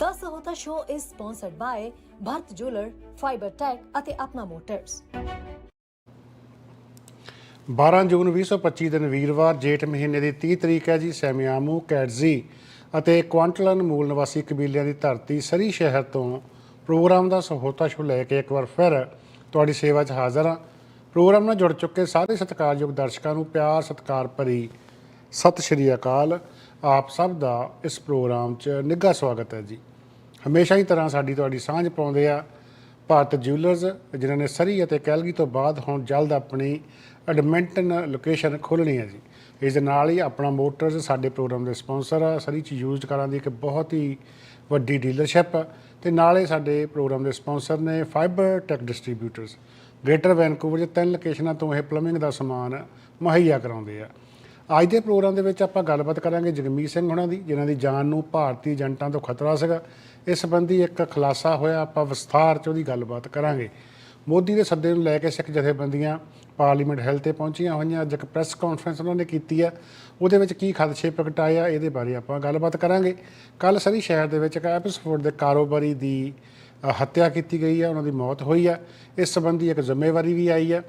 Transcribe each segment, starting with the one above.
The Sahota Show is sponsored by Bharat Jeweler, Fiber Tech ਅਤੇ Apna motors 12 ਜੂਨ 2025 ਦਿਨ ਵੀਰਵਾਰ ਜੇਠ ਮਹੀਨੇ ਦੀ 30 ਤਰੀਕ ਹੈ ਜੀ ਸੈਮਿਆਮੂ ਕੈਟਜ਼ੀ ਅਤੇ ਕੁਆਂਟਲਨ ਮੂਲ ਨਿਵਾਸੀ ਕਬੀਲਿਆਂ ਦੀ ਧਰਤੀ ਸਰੀ ਸ਼ਹਿਰ ਤੋਂ ਪ੍ਰੋਗਰਾਮ ਦਾ ਸਹੋਤਾ ਸ਼ੋ ਲੈ ਕੇ ਇੱਕ ਵਾਰ ਫਿਰ ਤੁਹਾਡੀ ਸੇਵਾ 'ਚ ਹਾਜ਼ਰ ਹਾਂ। ਪ੍ਰੋਗਰਾਮ ਨਾਲ ਜੁੜ ਚੁੱਕੇ ਸਾਰੇ ਸਤਿਕਾਰਯੋਗ ਦਰਸ਼ਕਾਂ ਨੂੰ ਪਿਆਰ ਸਤਿਕਾਰ ਭਰੀ ਸਤਿ ਸ਼੍ਰੀ ਅਕਾਲ। ਆਪ ਸਭ ਦਾ ਇਸ ਪ੍ਰੋਗਰਾਮ 'ਚ ਨਿੱਘਾ ਸਵਾਗਤ ਹੈ ਜੀ। ਹਮੇਸ਼ਾ ਹੀ ਤਰ੍ਹਾਂ ਸਾਡੀ ਤੁਹਾਡੀ ਸਾਂਝ ਪਾਉਂਦੇ ਆ ਭਾਰਤ ਜਿਊਲਰਸ ਜਿਨ੍ਹਾਂ ਨੇ ਸਰੀ ਅਤੇ ਕੈਲਗੀ ਤੋਂ ਬਾਅਦ ਹੁਣ ਜਲਦ ਆਪਣੀ ਐਡਮਿੰਟਨ ਲੋਕੇਸ਼ਨ ਖੋਲਣੀ ਹੈ ਜੀ। ਇਸ ਦੇ ਨਾਲ ਹੀ ਆਪਣਾ ਮੋਟਰਸ ਸਾਡੇ ਪ੍ਰੋਗਰਾਮ ਦੇ ਸਪਾਂਸਰ ਆ। ਸਰੀ ਚ ਯੂਜ਼ਡ ਕਾਰਾਂ ਦੀ ਇੱਕ ਬਹੁਤ ਹੀ ਵੱਡੀ ਡੀਲਰਸ਼ਿਪ ਤੇ ਨਾਲੇ ਸਾਡੇ ਪ੍ਰੋਗਰਾਮ ਦੇ ਸਪਾਂਸਰ ਨੇ fibre tech distributors. Greater Vancouver 'ਚ ਤਿੰਨ ਲੋਕੇਸ਼ਨਾਂ ਤੋਂ ਇਹ ਪਲੰਬਿੰਗ ਦਾ ਸਮਾਨ ਮੁਹੱਈਆ ਕਰਾਉਂਦੇ ਆ। ਅੱਜ ਦੇ ਪ੍ਰੋਗਰਾਮ ਦੇ ਵਿੱਚ ਆਪਾਂ ਗੱਲਬਾਤ ਕਰਾਂਗੇ ਜਗਮੀਤ ਸਿੰਘ ਹੁਣਾਂ ਦੀ, ਜਿਨ੍ਹਾਂ ਦੀ ਜਾਨ ਨੂੰ ਭਾਰਤੀ ਏਜੰਟਾਂ ਤੋਂ ਖਤਰਾ ਸੀਗਾ। ਇਸ ਸੰਬੰਧੀ ਇੱਕ ਖੁਲਾਸਾ ਹੋਇਆ, ਆਪਾਂ ਵਿਸਥਾਰ 'ਚ ਉਹਦੀ ਗੱਲਬਾਤ ਕਰਾਂਗੇ। ਮੋਦੀ ਦੇ ਸੱਦੇ ਨੂੰ ਲੈ ਕੇ ਸਿੱਖ ਜਥੇਬੰਦੀਆਂ ਪਾਰਲੀਮੈਂਟ ਹੈਲ ਤੇ ਪਹੁੰਚੀਆਂ ਹੋਈਆਂ। ਅੱਜ ਇੱਕ ਪ੍ਰੈਸ ਕਾਨਫਰੰਸ ਉਹਨਾਂ ਨੇ ਕੀਤੀ ਆ। ਉਹਦੇ ਵਿੱਚ ਕੀ ਖਦਸ਼ੇ ਪ੍ਰਗਟਾਏ ਆ, ਇਹਦੇ ਬਾਰੇ ਆਪਾਂ ਗੱਲਬਾਤ ਕਰਾਂਗੇ। ਕੱਲ ਸਰੀ ਸ਼ਹਿਰ ਦੇ ਵਿੱਚ ਇੱਕ ਐਪਸਫੋਰਡ ਦੇ ਕਾਰੋਬਾਰੀ ਦੀ ਹੱਤਿਆ ਕੀਤੀ ਗਈ ਆ, ਉਹਨਾਂ ਦੀ ਮੌਤ ਹੋਈ ਆ। ਇਸ ਸੰਬੰਧੀ ਇੱਕ ਜ਼ਿੰਮੇਵਾਰੀ ਵੀ ਆਈ ਆ।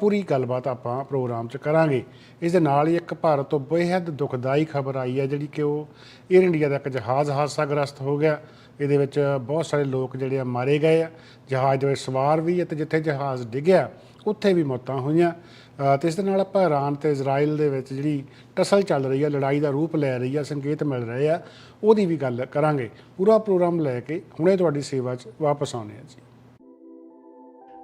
ਪੂਰੀ ਗੱਲਬਾਤ ਆਪਾਂ ਪ੍ਰੋਗਰਾਮ 'ਚ ਕਰਾਂਗੇ। ਇਸ ਦੇ ਨਾਲ ਹੀ ਇੱਕ ਭਾਰਤ ਤੋਂ ਬੇਹੱਦ ਦੁਖਦਾਈ ਖਬਰ ਆਈ ਹੈ ਜਿਹੜੀ ਕਿ ਉਹ 에ਅਰ ਇੰਡੀਆ ਦਾ ਇੱਕ ਜਹਾਜ਼ ਹਾਦਸਾਗ੍ਰਸਤ ਹੋ ਗਿਆ। ਇਹਦੇ ਵਿੱਚ ਬਹੁਤ ਸਾਰੇ ਲੋਕ ਜਿਹੜੇ ਆ ਮਾਰੇ ਗਏ ਆ। ਜਹਾਜ਼ ਦੇ ਵਿੱਚ ਸਵਾਰ ਵੀ ਅਤੇ ਜਿੱਥੇ ਜਹਾਜ਼ ਡਿੱਗਿਆ ਉੱਥੇ ਵੀ ਮੌਤਾਂ ਹੋਈਆਂ। ਅ, ਤੇ ਇਸ ਦੇ ਨਾਲ ਆਪਾਂ ਇਰਾਨ ਤੇ ਇਜ਼ਰਾਈਲ ਦੇ ਵਿੱਚ ਜਿਹੜੀ ਟਸਲ ਚੱਲ ਰਹੀ ਹੈ ਲੜਾਈ ਦਾ ਰੂਪ ਲੈ ਰਹੀ ਹੈ ਸੰਕੇਤ ਮਿਲ ਰਹੇ ਆ ਉਹਦੀ ਵੀ ਗੱਲ ਕਰਾਂਗੇ। ਪੂਰਾ ਪ੍ਰੋਗਰਾਮ ਲੈ ਕੇ ਹੁਣੇ ਤੁਹਾਡੀ ਸੇਵਾ 'ਚ ਵਾਪਸ ਆਉਣੇ ਆ ਜੀ।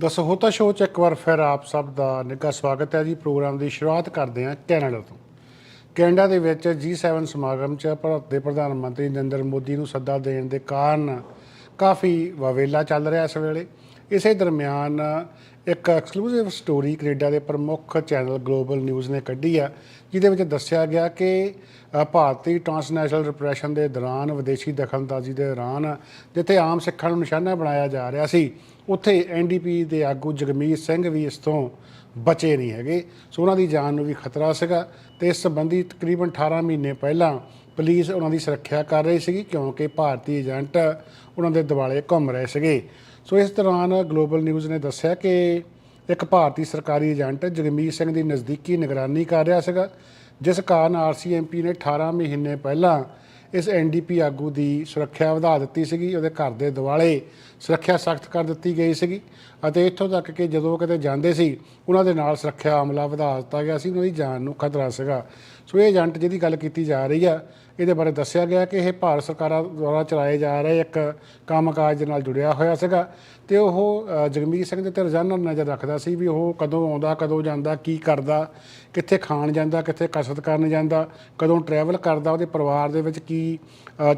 ਦ ਸਹੋਤਾ ਸ਼ੋਅ 'ਚ ਇੱਕ ਵਾਰ ਫਿਰ ਆਪ ਸਭ ਦਾ ਨਿੱਘਾ ਸਵਾਗਤ ਹੈ ਜੀ। ਪ੍ਰੋਗਰਾਮ ਦੀ ਸ਼ੁਰੂਆਤ ਕਰਦੇ ਹਾਂ ਕੈਨੇਡਾ ਤੋਂ। ਕੈਨੇਡਾ ਦੇ ਵਿੱਚ G7 ਸਮਾਗਮ 'ਚ ਭਾਰਤ ਦੇ ਪ੍ਰਧਾਨ ਮੰਤਰੀ ਨਰਿੰਦਰ ਮੋਦੀ ਨੂੰ ਸੱਦਾ ਦੇਣ ਦੇ ਕਾਰਨ ਕਾਫੀ ਵਾਵੇਲਾ ਚੱਲ ਰਿਹਾ ਇਸ ਵੇਲੇ। ਇਸੇ ਦਰਮਿਆਨ ਇੱਕ ਐਕਸਕਲੂਸਿਵ ਸਟੋਰੀ ਕੈਨੇਡਾ ਦੇ ਪ੍ਰਮੁੱਖ ਚੈਨਲ ਗਲੋਬਲ ਨਿਊਜ਼ ਨੇ ਕੱਢੀ ਆ ਜਿਹਦੇ ਵਿੱਚ ਦੱਸਿਆ ਗਿਆ ਕਿ ਅ, ਭਾਰਤੀ ਟ੍ਰਾਂਸਨੈਸ਼ਨਲ ਰਿਪਰੈਸ਼ਨ ਦੇ ਦੌਰਾਨ ਵਿਦੇਸ਼ੀ ਦਖਲਅੰਦਾਜ਼ੀ ਦੇ ਦੌਰਾਨ ਜਿੱਥੇ ਆਮ ਸਿੱਖਾਂ ਨੂੰ ਨਿਸ਼ਾਨਾ ਬਣਾਇਆ ਜਾ ਰਿਹਾ ਸੀ ਉੱਥੇ ਐਨਡੀਪੀ ਦੇ ਆਗੂ ਜਗਮੀਤ ਸਿੰਘ ਵੀ ਇਸ ਤੋਂ ਬਚੇ ਨਹੀਂ ਹੈਗੇ। ਸੋ ਉਹਨਾਂ ਦੀ ਜਾਨ ਨੂੰ ਵੀ ਖਤਰਾ ਸੀਗਾ ਤੇ ਇਸ ਸੰਬੰਧੀ ਤਕਰੀਬਨ 18 ਮਹੀਨੇ ਪਹਿਲਾਂ ਪੁਲਿਸ ਉਹਨਾਂ ਦੀ ਸੁਰੱਖਿਆ ਕਰ ਰਹੀ ਸੀਗੀ ਕਿਉਂਕਿ ਭਾਰਤੀ ਏਜੰਟ ਉਹਨਾਂ ਦੇ ਦਿਵਾਲੇ ਘੁੰਮ ਰਹੇ ਸੀਗੇ। ਸੋ ਇਸ ਦੌਰਾਨ ਗਲੋਬਲ ਨਿਊਜ਼ ਨੇ ਦੱਸਿਆ ਕਿ ਇੱਕ ਭਾਰਤੀ ਸਰਕਾਰੀ ਏਜੰਟ ਜਗਮੀਤ ਸਿੰਘ ਦੀ ਨਜ਼ਦੀਕੀ ਨਿਗਰਾਨੀ ਕਰ ਰਿਹਾ ਸੀਗਾ, ਜਿਸ ਕਾਰਨ ਆਰਸੀਐਮਪੀ ਨੇ 18 ਮਹੀਨੇ ਪਹਿਲਾਂ ਇਸ ਐਨਡੀਪੀ ਆਗੂ ਦੀ ਸੁਰੱਖਿਆ ਵਧਾ ਦਿੱਤੀ ਸੀਗੀ, ਉਹਦੇ ਘਰ ਦੇ ਦਿਵਾਲੇ ਸੁਰੱਖਿਆ ਸਖਤ ਕਰ ਦਿੱਤੀ ਗਈ ਸੀਗੀ ਅਤੇ ਇੱਥੋਂ ਤੱਕ ਕਿ ਜਦੋਂ ਕਿਤੇ ਜਾਂਦੇ ਸੀ, ਉਹਨਾਂ ਦੇ ਨਾਲ ਸੁਰੱਖਿਆ ਅਮਲਾ ਵਧਾ ਦਿੱਤਾ ਗਿਆ ਸੀ, ਉਹਨਾਂ ਦੀ ਜਾਨ ਨੂੰ ਖਤਰਾ ਸੀਗਾ। ਸੋ ਇਹ ਏਜੰਟ ਜਿਹਦੀ ਗੱਲ ਕੀਤੀ ਜਾ ਰਹੀ ਆ ਇਹਦੇ ਬਾਰੇ ਦੱਸਿਆ ਗਿਆ ਕਿ ਇਹ ਭਾਰਤ ਸਰਕਾਰਾਂ ਦੁਆਰਾ ਚਲਾਏ ਜਾ ਰਹੇ ਇੱਕ ਕੰਮਕਾਜ ਦੇ ਨਾਲ ਜੁੜਿਆ ਹੋਇਆ ਸੀਗਾ ਤੇ ਉਹ ਜਗਮੀਤ ਸਿੰਘ ਦੇ ਉੱਤੇ ਰੋਜ਼ਾਨਾ ਨਜ਼ਰ ਰੱਖਦਾ ਸੀ ਵੀ ਉਹ ਕਦੋਂ ਆਉਂਦਾ, ਕਦੋਂ ਜਾਂਦਾ, ਕੀ ਕਰਦਾ, ਕਿੱਥੇ ਖਾਣ ਜਾਂਦਾ, ਕਿੱਥੇ ਕਸਰਤ ਕਰਨ ਜਾਂਦਾ, ਕਦੋਂ ਟਰੈਵਲ ਕਰਦਾ, ਉਹਦੇ ਪਰਿਵਾਰ ਦੇ ਵਿੱਚ ਕੀ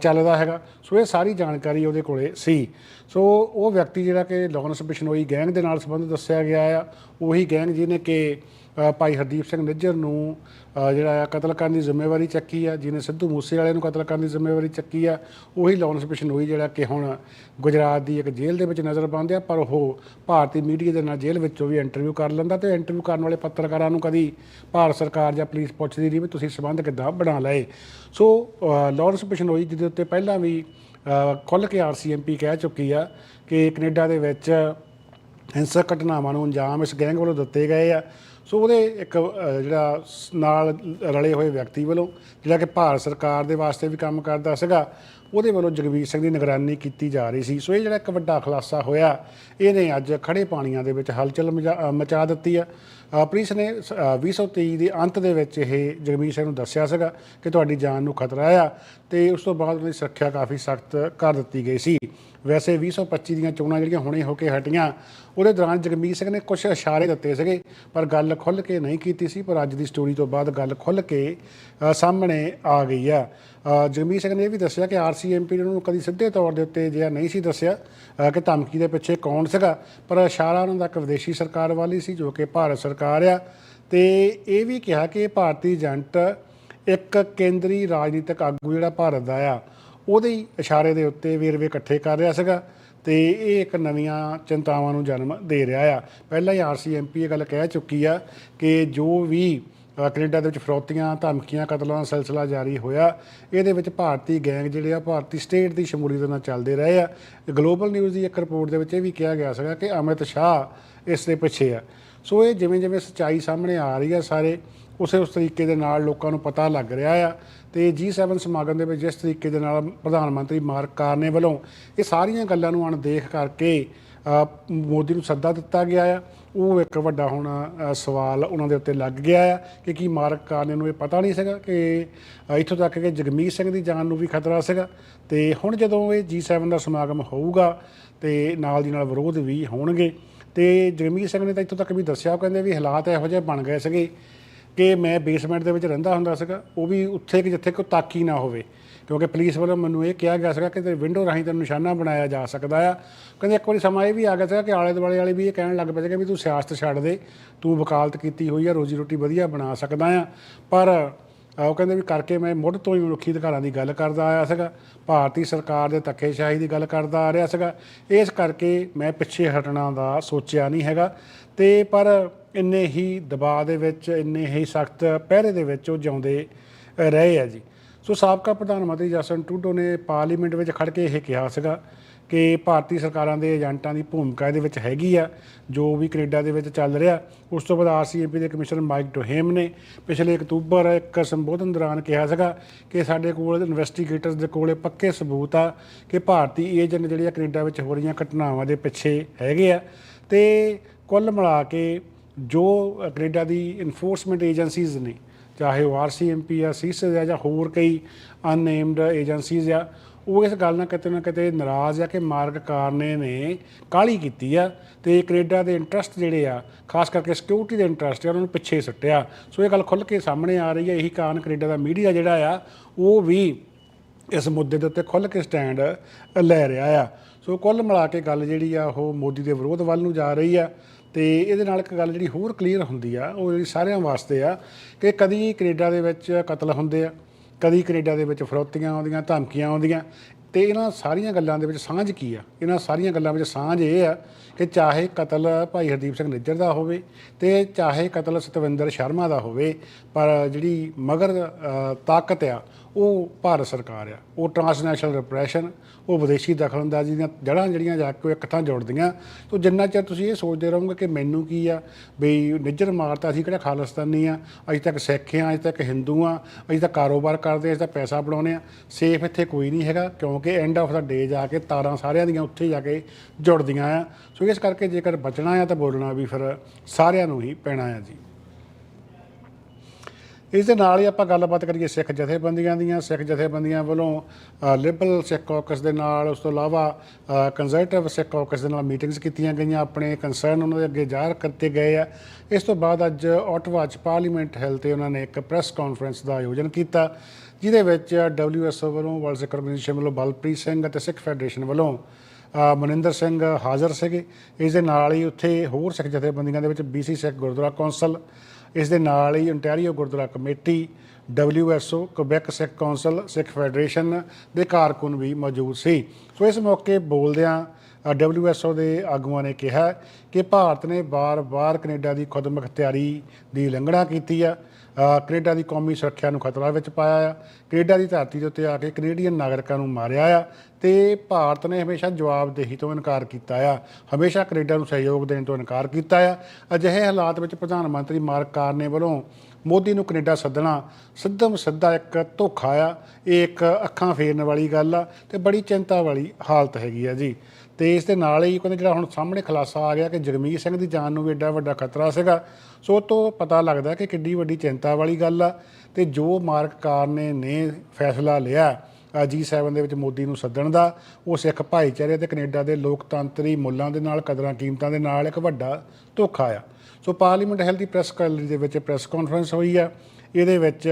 ਚੱਲਦਾ ਹੈਗਾ। ਸੋ ਇਹ ਸਾਰੀ ਜਾਣਕਾਰੀ ਉਹਦੇ ਕੋਲੇ ਸੀ। ਸੋ ਉਹ ਵਿਅਕਤੀ ਜਿਹੜਾ ਕਿ ਲਾਰੈਂਸ ਬਿਸ਼ਨੋਈ ਗੈਂਗ ਦੇ ਨਾਲ ਸੰਬੰਧ ਦੱਸਿਆ ਗਿਆ ਆ, ਉਹੀ ਗੈਂਗ ਜਿਹਨੇ ਕਿ ਭਾਈ ਹਰਦੀਪ ਸਿੰਘ ਨਿੱਜਰ ਨੂੰ ਜਿਹੜਾ ਆ ਕਤਲ ਕਰਨ ਦੀ ਜ਼ਿੰਮੇਵਾਰੀ ਚੱਕੀ ਆ ਜਿਹਨੇ ਸਿੱਧੂ ਮੂਸੇ ਵਾਲੇ ਨੂੰ ਕਤਲ ਕਰਨ ਦੀ ਜ਼ਿੰਮੇਵਾਰੀ ਚੱਕੀ ਆ ਉਹੀ ਲਾਰੈਂਸ ਬਿਸ਼ਨੋਈ ਜਿਹੜਾ ਕਿ ਹੁਣ ਗੁਜਰਾਤ ਦੀ ਇੱਕ ਜੇਲ੍ਹ ਦੇ ਵਿੱਚ ਨਜ਼ਰ ਬੰਦ ਆ ਪਰ ਉਹ ਭਾਰਤੀ ਮੀਡੀਆ ਦੇ ਨਾਲ ਜੇਲ੍ਹ ਵਿੱਚੋਂ ਵੀ ਇੰਟਰਵਿਊ ਕਰ ਲੈਂਦਾ ਤੇ ਇੰਟਰਵਿਊ ਕਰਨ ਵਾਲੇ ਪੱਤਰਕਾਰਾਂ ਨੂੰ ਕਦੀ ਭਾਰਤ ਸਰਕਾਰ ਜਾਂ ਪੁਲਿਸ ਪੁੱਛਦੀ ਨਹੀਂ ਵੀ ਤੁਸੀਂ ਸਬੰਧ ਕਿੱਦਾਂ ਬਣਾ ਲਏ। ਸੋ ਅ, ਲਾਰੈਂਸ ਬਿਸ਼ਨੋਈ ਜਿਹਦੇ ਉੱਤੇ ਪਹਿਲਾਂ ਵੀ ਖੁੱਲ੍ਹ ਕੇ ਆਰਸੀਐਮਪੀ ਕਹਿ ਚੁੱਕੀ ਆ ਕਿ ਕੈਨੇਡਾ ਦੇ ਵਿੱਚ ਹਿੰਸਕ ਘਟਨਾਵਾਂ ਨੂੰ ਅੰਜਾਮ ਇਸ ਗੈਂਗ ਵੱਲੋਂ ਦਿੱਤੇ ਗਏ ਆ। ਸੋ ਉਹਦੇ ਇੱਕ ਅ, ਜਿਹੜਾ ਸ- ਨਾਲ ਰਲੇ ਹੋਏ ਵਿਅਕਤੀ ਵੱਲੋਂ ਜਿਹੜਾ ਕਿ ਭਾਰਤ ਸਰਕਾਰ ਦੇ ਵਾਸਤੇ ਵੀ ਕੰਮ ਕਰਦਾ ਸੀਗਾ ਉਹਦੇ ਵੱਲੋਂ ਜਗਵੀਰ ਸਿੰਘ ਦੀ ਨਿਗਰਾਨੀ ਕੀਤੀ ਜਾ ਰਹੀ ਸੀ। ਸੋ ਇਹ ਜਿਹੜਾ ਇੱਕ ਵੱਡਾ ਖੁਲਾਸਾ ਹੋਇਆ ਇਹਨੇ ਅੱਜ ਖੜੇ ਪਾਣੀਆਂ ਦੇ ਵਿੱਚ ਹਲਚਲ ਮਚਾ- ਅ, ਮਚਾ ਦਿੱਤੀ ਆ। ਅ, ਪੁਲਿਸ ਨੇ ਸ- ਅ, 2023 ਦੇ ਅੰਤ ਦੇ ਵਿੱਚ ਇਹ ਜਗਮੀਤ ਸਿੰਘ ਨੂੰ ਦੱਸਿਆ ਸੀਗਾ ਕਿ ਤੁਹਾਡੀ ਜਾਨ ਨੂੰ ਖਤਰਾ ਆ। ਤੇ ਉਸ ਤੋਂ ਬਾਅਦ ਉਹਨਾਂ ਦੀ ਸੁਰੱਖਿਆ ਕਾਫੀ ਸਖਤ ਕਰ ਦਿੱਤੀ ਗਈ ਸੀ। ਵੈਸੇ 2025 ਦੀਆਂ ਚੋਣਾਂ ਜਿਹੜੀਆਂ ਹੁਣੇ ਹੋ ਕੇ ਹਟੀਆਂ, ਉਹਦੇ ਦੌਰਾਨ ਜਗਮੀਤ ਸਿੰਘ ਨੇ ਕੁਝ ਇਸ਼ਾਰੇ ਦਿੱਤੇ ਸੀਗੇ, ਪਰ ਗੱਲ ਖੁੱਲ੍ਹ ਕੇ ਨਹੀਂ ਕੀਤੀ ਸੀ, ਪਰ ਅੱਜ ਦੀ ਸਟੋਰੀ ਤੋਂ ਬਾਅਦ ਗੱਲ ਖੁੱਲ੍ਹ ਕੇ ਸਾਹਮਣੇ ਆ ਗਈ ਆ। ਜਗਮੀਤ ਸਿੰਘ ਨੇ ਇਹ ਵੀ ਦੱਸਿਆ ਕਿ ਆਰਸੀਐਮਪੀ ਨੇ ਉਹਨੂੰ ਕਦੀ ਸਿੱਧੇ ਤੌਰ ਦੇ ਉੱਤੇ ਜਿਆ ਨਹੀਂ ਸੀ ਦੱਸਿਆ ਕਿ ਧਮਕੀ ਦੇ ਪਿੱਛੇ ਕੌਣ ਸੀਗਾ, ਪਰ ਇਸ਼ਾਰਾ ਉਹਨਾਂ ਦਾ ਇੱਕ ਵਿਦੇਸ਼ੀ ਸਰਕਾਰ ਵਾਲੀ ਸੀ, ਜੋ ਕਿ ਭਾਰਤ ਸਰਕਾਰ ਆ। ਤੇ ਇਹ ਵੀ ਕਿਹਾ ਕਿ ਭਾਰਤੀ ਏਜੰਟ ਇੱਕ ਕੇਂਦਰੀ ਰਾਜਨੀਤਿਕ ਆਗੂ ਜਿਹੜਾ ਭਾਰਤ ਦਾ ਆ ਉਹਦੇ ਹੀ ਇਸ਼ਾਰੇ ਦੇ ਉੱਤੇ ਵੇਰਵੇ ਇਕੱਠੇ ਕਰ ਰਿਹਾ ਸੀਗਾ ਤੇ ਇਹ ਇੱਕ ਨਵੀਆਂ ਚਿੰਤਾਵਾਂ ਨੂੰ ਜਨਮ ਦੇ ਰਿਹਾ ਆ। ਪਹਿਲਾਂ ਹੀ ਆਰਸੀਐਮਪੀ ਇਹ ਗੱਲ ਕਹਿ ਚੁੱਕੀ ਆ ਕਿ ਜੋ ਵੀ ਅ, ਕੈਨੇਡਾ ਦੇ ਵਿੱਚ ਫਰੋਤੀਆਂ ਧਮਕੀਆਂ ਕਤਲਾਂ ਦਾ ਸਿਲਸਿਲਾ ਜਾਰੀ ਹੋਇਆ ਇਹਦੇ ਵਿੱਚ ਭਾਰਤੀ ਗੈਂਗ ਜਿਹੜੇ ਆ ਭਾਰਤੀ ਸਟੇਟ ਦੀ ਸ਼ਮੂਲੀਅਤ ਨਾਲ ਚੱਲਦੇ ਰਹੇ ਆ। ਗਲੋਬਲ ਨਿਊਜ਼ ਦੀ ਇੱਕ ਰਿਪੋਰਟ ਦੇ ਵਿੱਚ ਇਹ ਵੀ ਕਿਹਾ ਗਿਆ ਸੀਗਾ ਕਿ ਅਮਿਤ ਸ਼ਾਹ ਇਸ ਦੇ ਪਿੱਛੇ ਆ। ਸੋ ਇਹ ਜਿਵੇਂ ਜਿਵੇਂ ਸੱਚਾਈ ਸਾਹਮਣੇ ਆ ਰਹੀ ਆ ਸਾਰੇ ਉਸੇ ਉਸ ਤਰੀਕੇ ਦੇ ਨਾਲ ਲੋਕਾਂ ਨੂੰ ਪਤਾ ਲੱਗ ਰਿਹਾ ਆ ਤੇ G7 ਸਮਾਗਮ ਦੇ ਵਿੱਚ ਜਿਸ ਤਰੀਕੇ ਦੇ ਨਾਲ ਪ੍ਰਧਾਨ ਮੰਤਰੀ ਮਾਰਕ ਕਾਰਨੇ ਵੱਲੋਂ ਇਹ ਸਾਰੀਆਂ ਗੱਲਾਂ ਨੂੰ ਅਣਦੇਖ ਕਰਕੇ ਮੋਦੀ ਨੂੰ ਸੱਦਾ ਦਿੱਤਾ ਗਿਆ ਆ। ਉਹ ਇੱਕ ਵੱਡਾ ਹੁਣ ਸਵਾਲ ਉਹਨਾਂ ਦੇ ਉੱਤੇ ਲੱਗ ਗਿਆ ਆ ਕਿ ਕੀ ਮਾਰਕ ਕਾਰਨੇ ਨੂੰ ਇਹ ਪਤਾ ਨਹੀਂ ਸੀਗਾ ਕਿ ਇੱਥੋਂ ਤੱਕ ਕਿ ਜਗਮੀਤ ਸਿੰਘ ਦੀ ਜਾਨ ਨੂੰ ਵੀ ਖਤਰਾ ਸੀਗਾ। ਤੇ ਹੁਣ ਜਦੋਂ ਇਹ G7 ਦਾ ਸਮਾਗਮ ਹੋਊਗਾ ਤੇ ਨਾਲ ਦੀ ਨਾਲ ਵਿਰੋਧ ਵੀ ਹੋਣਗੇ, ਤੇ ਜਗਮੀਤ ਸਿੰਘ ਨੇ ਤਾਂ ਇੱਥੋਂ ਤੱਕ ਵੀ ਦੱਸਿਆ, ਉਹ ਕਹਿੰਦੇ ਵੀ ਹਾਲਾਤ ਇਹੋ ਜਿਹੇ ਬਣ ਗਏ ਸੀਗੇ ਕਿ ਮੈਂ ਬੇਸਮੈਂਟ ਦੇ ਵਿੱਚ ਰਹਿੰਦਾ ਹੁੰਦਾ ਸੀਗਾ, ਉਹ ਵੀ ਉੱਥੇ ਕਿ ਜਿੱਥੇ ਕੋਈ ਤਾਕੀ ਨਾ ਹੋਵੇ। ਕਿਉਂਕਿ ਪੁਲਿਸ ਵੱਲੋਂ ਮੈਨੂੰ ਇਹ ਕਿਹਾ ਗਿਆ ਸੀਗਾ ਕਿ ਤੇ ਵਿੰਡੋ ਰਾਹੀਂ ਤੈਨੂੰ ਨਿਸ਼ਾਨਾ ਬਣਾਇਆ ਜਾ ਸਕਦਾ ਆ। ਕਹਿੰਦੇ ਇੱਕ ਵਾਰੀ ਸਮਾਂ ਇਹ ਵੀ ਆ ਗਿਆ ਸੀਗਾ ਕਿ ਆਲੇ ਦੁਆਲੇ ਵਾਲੇ ਵੀ ਇਹ ਕਹਿਣ ਲੱਗ ਪਏ ਸੀਗੇ ਵੀ ਤੂੰ ਸਿਆਸਤ ਛੱਡ ਦੇ, ਤੂੰ ਵਕਾਲਤ ਕੀਤੀ ਹੋਈ ਆ, ਰੋਜੀ ਰੋਟੀ ਵਧੀਆ ਬਣਾ ਸਕਦਾ ਆ। ਪਰ ਉਹ ਕਹਿੰਦੇ ਵੀ ਕਰਕੇ ਮੈਂ ਮੁੱਢ ਤੋਂ ਹੀ ਮਨੁੱਖੀ ਅਧਿਕਾਰਾਂ ਦੀ ਗੱਲ ਕਰਦਾ ਆਇਆ ਸੀਗਾ, ਭਾਰਤੀ ਸਰਕਾਰ ਦੇ ਧੱਕੇਸ਼ਾਹੀ ਦੀ ਗੱਲ ਕਰਦਾ ਆ ਰਿਹਾ ਸੀਗਾ। ਇਸ ਕਰਕੇ ਮੈਂ ਪਿੱਛੇ ਹਟਣਾ ਦਾ ਸੋਚਿਆ ਨਹੀਂ ਹੈਗਾ। ਤੇ ਪਰ ਇੰਨੇ ਹੀ ਦਬਾਅ ਦੇ ਵਿੱਚ, ਇੰਨੇ ਹੀ ਸਖਤ ਪਹਿਰੇ ਦੇ ਵਿੱਚ ਉਹ ਜਿਉਂਦੇ ਰਹੇ ਆ ਜੀ। ਸੋ ਸਾਬਕਾ ਪ੍ਰਧਾਨ ਮੰਤਰੀ ਜਸਨ ਟੂਡੋ ਨੇ ਪਾਰਲੀਮੈਂਟ ਵਿੱਚ ਖੜ ਕੇ ਇਹ ਕਿਹਾ ਸੀਗਾ ਕਿ ਭਾਰਤੀ ਸਰਕਾਰਾਂ ਦੇ ਏਜੰਟਾਂ ਦੀ ਭੂਮਿਕਾ ਇਹਦੇ ਵਿੱਚ ਹੈਗੀ ਆ, ਜੋ ਵੀ ਕੈਨੇਡਾ ਦੇ ਵਿੱਚ ਚੱਲ ਰਿਹਾ। ਉਸ ਤੋਂ ਬਾਅਦ ਆਰਸੀਐਮਪੀ ਦੇ ਕਮਿਸ਼ਨਰ ਮਾਈਕ ਡੋਹੇਮ ਨੇ ਪਿਛਲੇ ਅਕਤੂਬਰ ਇੱਕ ਸੰਬੋਧਨ ਦੌਰਾਨ ਕਿਹਾ ਸੀਗਾ ਕਿ ਸਾਡੇ ਕੋਲ ਇਨਵੈਸਟੀਗੇਟਰਸ ਦੇ ਕੋਲੇ ਪੱਕੇ ਸਬੂਤ ਆ ਕਿ ਭਾਰਤੀ ਏਜੰਟ ਜਿਹੜੇ ਆ ਕੈਨੇਡਾ ਵਿੱਚ ਹੋ ਰਹੀਆਂ ਘਟਨਾਵਾਂ ਦੇ ਪਿੱਛੇ ਹੈਗੇ ਆ। ਤੇ ਕੁੱਲ ਮਿਲਾ ਕੇ ਜੋ ਕੈਨੇਡਾ ਦੀ ਇਨਫੋਰਸਮੈਂਟ ਏਜੰਸੀਜ਼ ਨੇ, ਚਾਹੇ ਉਹ ਆਰਸੀਐਮਪੀ ਆ, ਸੀਸ ਆ ਜਾਂ ਹੋਰ ਕਈ ਅਨਨੇਮਡ ਏਜੰਸੀਜ਼ ਆ ਉਹ ਇਸ ਗੱਲ ਨਾਲ ਕਿਤੇ ਨਾ ਕਿਤੇ ਨਾਰਾਜ਼ ਆ ਕਿ ਮਾਰਕ ਕਾਰਨੇ ਨੇ ਕਾਲੀ ਕੀਤੀ ਆ ਤੇ ਕੈਨੇਡਾ ਦੇ ਇੰਟਰਸਟ ਜਿਹੜੇ ਆ, ਖਾਸ ਕਰਕੇ ਸਿਕਿਉਰਿਟੀ ਦੇ ਇੰਟਰਸਟ ਆ, ਉਹਨਾਂ ਨੂੰ ਪਿੱਛੇ ਸੁੱਟਿਆ। ਸੋ ਇਹ ਗੱਲ ਖੁੱਲ੍ਹ ਕੇ ਸਾਹਮਣੇ ਆ ਰਹੀ ਹੈ ਇਹੀ ਕਾਰਨ ਕੈਨੇਡਾ ਦਾ ਮੀਡੀਆ ਜਿਹੜਾ ਆ, ਉਹ ਵੀ ਇਸ ਮੁੱਦੇ ਦੇ ਉੱਤੇ ਖੁੱਲ੍ਹ ਕੇ ਸਟੈਂਡ ਲੈ ਰਿਹਾ ਆ। ਸੋ ਕੁੱਲ ਮਿਲਾ ਕੇ ਗੱਲ ਜਿਹੜੀ ਆ, ਉਹ ਮੋਦੀ ਦੇ ਵਿਰੋਧ ਵੱਲ ਨੂੰ ਜਾ ਰਹੀ ਆ ਤੇ ਇਹਦੇ ਨਾਲ ਇੱਕ ਗੱਲ ਜਿਹੜੀ ਹੋਰ ਕਲੀਅਰ ਹੁੰਦੀ ਆ, ਉਹ ਜਿਹੜੀ ਸਾਰਿਆਂ ਵਾਸਤੇ ਆ ਕਿ ਕਦੀ ਕੈਨੇਡਾ ਦੇ ਵਿੱਚ ਕਤਲ ਹੁੰਦੇ ਆ ਕਦੀ ਕੈਨੇਡਾ ਦੇ ਵਿੱਚ ਫਰੋਤੀਆਂ ਆਉਂਦੀਆਂ, ਧਮਕੀਆਂ ਆਉਂਦੀਆਂ। ਤੇ ਇਹਨਾਂ ਸਾਰੀਆਂ ਗੱਲਾਂ ਦੇ ਵਿੱਚ ਸਾਂਝ ਕੀ ਆ? ਇਹਨਾਂ ਸਾਰੀਆਂ ਗੱਲਾਂ ਵਿੱਚ ਸਾਂਝ ਇਹ ਆ ਕਿ ਚਾਹੇ ਕਤਲ ਭਾਈ ਹਰਦੀਪ ਸਿੰਘ ਨਿੱਜਰ ਦਾ ਹੋਵੇ ਤੇ ਚਾਹੇ ਕਤਲ ਸਤਵਿੰਦਰ ਸ਼ਰਮਾ ਦਾ ਹੋਵੇ, ਪਰ ਜਿਹੜੀ ਮਗਰ ਤਾਕਤ ਆ ਉਹ ਭਾਰਤ ਸਰਕਾਰ ਆ। ਉਹ ਟਰਾਂਸਨੈਸ਼ਨਲ ਰਿਪਰੈਸ਼ਨ ਉਹ ਵਿਦੇਸ਼ੀ ਦਖਲਅੰਦਾਜ਼ੀ ਦੀਆਂ ਜੜ੍ਹਾਂ ਜਿਹੜੀਆਂ ਜਾ ਕੇ ਉਹ ਇੱਕ ਥਾਂ ਜੁੜਦੀਆਂ। ਤੋਂ ਜਿੰਨਾ ਚਿਰ ਤੁਸੀਂ ਇਹ ਸੋਚਦੇ ਰਹੋਗੇ ਕਿ ਮੈਨੂੰ ਕੀ ਆ ਬਈ ਨਿੱਜਰ ਮਾਰਤਾ ਅਸੀਂ ਕਿਹੜਾ ਖਾਲਿਸਤਾਨੀ ਆ ਅਜੇ ਤੱਕ ਸਿੱਖ ਆ ਅਜੇ ਤੱਕ ਹਿੰਦੂ ਆ ਅਜੇ ਤੱਕ ਕਾਰੋਬਾਰ ਕਰਦੇ ਆ ਅਜੇ ਤੱਕ ਪੈਸਾ ਬਣਾਉਂਦੇ ਆ ਸੇਫ ਇੱਥੇ ਕੋਈ ਨਹੀਂ ਹੈਗਾ, ਕਿਉਂਕਿ ਐਂਡ ਆਫ ਦਾ ਡੇ ਜਾ ਕੇ ਤਾਰਾਂ ਸਾਰਿਆਂ ਦੀਆਂ ਉੱਥੇ ਜਾ ਕੇ ਜੁੜਦੀਆਂ ਆ। ਸੋ ਇਸ ਕਰਕੇ ਜੇਕਰ ਬਚਣਾ ਆ ਤਾਂ ਬੋਲਣਾ ਵੀ ਫਿਰ ਸਾਰਿਆਂ ਨੂੰ ਹੀ ਪੈਣਾ ਆ ਜੀ। ਇਸ ਦੇ ਨਾਲ ਹੀ ਆਪਾਂ ਗੱਲਬਾਤ ਕਰੀਏ ਸਿੱਖ ਜਥੇਬੰਦੀਆਂ ਦੀਆਂ, ਸਿੱਖ ਜਥੇਬੰਦੀਆਂ ਵੱਲੋਂ ਲਿਬਰਲ ਸਿੱਖ ਕਾਕਸ ਦੇ ਨਾਲ, ਉਸ ਤੋਂ ਇਲਾਵਾ ਕੰਜ਼ਰਵੇਟਿਵ ਸਿੱਖ ਕਾਕਸ ਦੇ ਨਾਲ ਮੀਟਿੰਗਸ ਕੀਤੀਆਂ ਗਈਆਂ, ਆਪਣੇ ਕੰਸਰਨ ਉਹਨਾਂ ਦੇ ਅੱਗੇ ਜ਼ਾਹਰ ਕਰਤੇ ਗਏ ਆ। ਇਸ ਤੋਂ ਬਾਅਦ ਅੱਜ ਆਟਵਾ 'ਚ ਪਾਰਲੀਮੈਂਟ ਹੈਲ ਤੇ ਉਹਨਾਂ ਨੇ ਇੱਕ ਪ੍ਰੈਸ ਕਾਨਫਰੰਸ ਦਾ ਆਯੋਜਨ ਕੀਤਾ, ਜਿਹਦੇ ਵਿੱਚ ਡਬਲਯੂਐਸਓ ਵੱਲੋਂ ਵਰਲਡ ਸਿੱਖ ਆਰਗੇਨਾਈਜੇਸ਼ਨ ਵੱਲੋਂ ਬਲਪ੍ਰੀਤ ਸਿੰਘ ਅਤੇ ਸਿੱਖ ਫੈਡਰੇਸ਼ਨ ਵੱਲੋਂ ਮਨਿੰਦਰ ਸਿੰਘ ਹਾਜ਼ਰ ਸੀਗੇ। ਇਸ ਦੇ ਨਾਲ ਹੀ ਉੱਥੇ ਹੋਰ ਸਿੱਖ ਜਥੇਬੰਦੀਆਂ ਦੇ ਵਿੱਚ ਬੀਸੀ ਸਿੱਖ ਗੁਰਦੁਆਰਾ ਕੌਂਸਲ ਇਸ ਦੇ ਨਾਲ ਹੀ ontario gurdwara committee WSO Quebec Sikh council Sikh federation ਦੇ ਕਾਰਕੁਨ ਵੀ ਮੌਜੂਦ ਸੀ। ਸੋ ਇਸ ਮੌਕੇ ਬੋਲਦਿਆਂ ਅ, WSO ਦੇ ਆਗੂਆਂ ਨੇ ਕਿਹਾ ਕਿ ਭਾਰਤ ਨੇ ਬਾਰ-ਬਾਰ ਕੈਨੇਡਾ ਦੀ ਖੁਦਮੁਖਤਿਆਰੀ ਦੀ ਉਲੰਘਣਾ ਕੀਤੀ ਆ। ਕੈਨੇਡਾ ਦੀ ਕੌਮੀ ਸੁਰੱਖਿਆ ਨੂੰ ਖਤਰਾ ਵਿੱਚ ਪਾਇਆ ਆ। ਕੈਨੇਡਾ ਦੀ ਧਰਤੀ ਦੇ ਉੱਤੇ ਆ ਕੇ ਕੈਨੇਡੀਅਨ ਨਾਗਰਿਕਾਂ ਨੂੰ ਮਾਰਿਆ ਆ ਤੇ ਭਾਰਤ ਨੇ ਹਮੇਸ਼ਾ ਜਵਾਬਦੇਹੀ ਤੋਂ ਇਨਕਾਰ ਕੀਤਾ ਆ। ਹਮੇਸ਼ਾ ਕੈਨੇਡਾ ਨੂੰ ਸਹਿਯੋਗ ਦੇਣ ਤੋਂ ਇਨਕਾਰ ਕੀਤਾ ਆ। ਅਜਿਹੇ ਹਾਲਾਤ ਵਿੱਚ ਪ੍ਰਧਾਨ ਮੰਤਰੀ ਮਾਰਕ ਕਾਰਨੇ ਵੱਲੋਂ ਮੋਦੀ ਨੂੰ ਕੈਨੇਡਾ ਸੱਦਣਾ ਸਿੱਧਮ ਸਿੱਧਾ ਇੱਕ ਧੋਖਾ ਆ। ਇਹ ਇੱਕ ਅੱਖਾਂ ਫੇਰਨ ਵਾਲੀ ਗੱਲ ਆ ਤੇ ਬੜੀ ਚਿੰਤਾ ਵਾਲੀ ਹਾਲਤ ਹੈਗੀ ਆ ਜੀ। ਤੇ ਇਸ ਦੇ ਨਾਲ ਹੀ ਕਹਿੰਦੇ ਜਿਹੜਾ ਹੁਣ ਸਾਹਮਣੇ ਖੁਲਾਸਾ ਆ ਗਿਆ ਕਿ ਜਗਮੀਤ ਸਿੰਘ ਦੀ ਜਾਨ ਨੂੰ ਵੀ ਐਡਾ ਵੱਡਾ ਖਤਰਾ ਸੀਗਾ, ਸੋ ਉਹ ਤੋਂ ਪਤਾ ਲੱਗਦਾ ਕਿ ਕਿੱਡੀ ਵੱਡੀ ਚਿੰਤਾ ਵਾਲੀ ਗੱਲ ਆ ਤੇ ਜੋ ਮਾਰਕ ਕਾਰ ਨੇ ਫੈਸਲਾ ਲਿਆ G7 ਦੇ ਵਿੱਚ ਮੋਦੀ ਨੂੰ ਸੱਦਣ ਦਾ, ਉਹ ਸਿੱਖ ਭਾਈਚਾਰੇ ਤੇ ਕੈਨੇਡਾ ਦੇ ਲੋਕਤੰਤਰੀ ਮੁੱਲਾਂ ਦੇ ਨਾਲ ਕਦਰਾਂ ਕੀਮਤਾਂ ਦੇ ਨਾਲ ਇੱਕ ਵੱਡਾ ਧੋਖਾ ਆ। ਸੋ ਪਾਰਲੀਮੈਂਟ ਹੈਲਥ ਦੀ ਪ੍ਰੈਸ ਗੈਲਰੀ ਦੇ ਵਿੱਚ ਪ੍ਰੈਸ ਕਾਨਫਰੰਸ ਹੋਈ ਆ, ਇਹਦੇ ਵਿੱਚ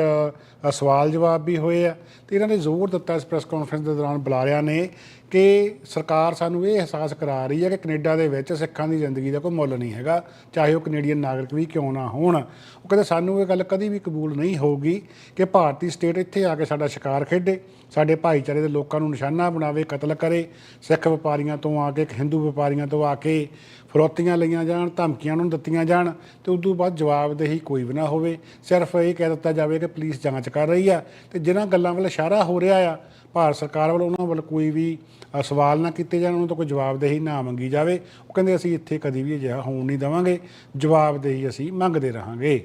ਸਵਾਲ ਜਵਾਬ ਵੀ ਹੋਏ ਆ ਤੇ ਇਹਨਾਂ ਨੇ ਜ਼ੋਰ ਦਿੱਤਾ ਇਸ ਪ੍ਰੈਸ ਕਾਨਫਰੰਸ ਦੇ ਦੌਰਾਨ ਬੁਲਾਰਿਆਂ ਨੇ ਕਿ ਸਰਕਾਰ ਸਾਨੂੰ ਇਹ ਅਹਿਸਾਸ ਕਰਾ ਰਹੀ ਹੈ ਕਿ ਕੈਨੇਡਾ ਦੇ ਵਿੱਚ ਸਿੱਖਾਂ ਦੀ ਜ਼ਿੰਦਗੀ ਦਾ ਕੋਈ ਮੁੱਲ ਨਹੀਂ ਹੈਗਾ, ਚਾਹੇ ਉਹ ਕੈਨੇਡੀਅਨ ਨਾਗਰਿਕ ਵੀ ਕਿਉਂ ਨਾ ਹੋਣ। ਉਹ ਕਹਿੰਦੇ ਸਾਨੂੰ ਇਹ ਗੱਲ ਕਦੀ ਵੀ ਕਬੂਲ ਨਹੀਂ ਹੋਊਗੀ ਕਿ ਭਾਰਤੀ ਸਟੇਟ ਇੱਥੇ ਆ ਕੇ ਸਾਡਾ ਸ਼ਿਕਾਰ ਖੇਡੇ, ਸਾਡੇ ਭਾਈਚਾਰੇ ਦੇ ਲੋਕਾਂ ਨੂੰ ਨਿਸ਼ਾਨਾ ਬਣਾਵੇ, ਕਤਲ ਕਰੇ, ਸਿੱਖ ਵਪਾਰੀਆਂ ਤੋਂ ਆ ਕੇ ਹਿੰਦੂ ਵਪਾਰੀਆਂ ਤੋਂ ਆ ਕੇ ਫਰੋਤੀਆਂ ਲਈਆਂ ਜਾਣ, ਧਮਕੀਆਂ ਨੂੰ ਦਿੱਤੀਆਂ ਜਾਣ ਤੇ ਤੋਂ ਬਾਅਦ ਜਵਾਬਦੇਹੀ ਕੋਈ ਵੀ ਨਾ ਹੋਵੇ। ਸਿਰਫ ਇਹ ਕਹਿ ਦਿੱਤਾ ਜਾਵੇ ਕਿ ਪੁਲਿਸ ਜਾਂਚ ਕਰ ਰਹੀ ਆ ਤੇ ਜਿਨ੍ਹਾਂ ਗੱਲਾਂ ਵੱਲ ਇਸ਼ਾਰਾ ਹੋ ਰਿਹਾ ਆ, ਭਾਰਤ ਸਰਕਾਰ ਵੱਲੋਂ ਉਹਨਾਂ ਵੱਲ ਕੋਈ ਵੀ ਸਵਾਲ ਨਾ ਕੀਤੇ ਜਾਣ, ਉਹਨਾਂ ਤੋਂ ਕੋਈ ਜਵਾਬਦੇਹੀ ਨਾ ਮੰਗੀ ਜਾਵੇ। ਉਹ ਕਹਿੰਦੇ, ਅਸੀਂ ਇੱਥੇ ਕਦੀ ਵੀ ਅਜਿਹਾ ਹੋਣ ਨਹੀਂ ਦੇਵਾਂਗੇ। ਜਵਾਬਦੇਹੀ ਅਸੀਂ ਮੰਗਦੇ ਰਹਾਂਗੇ।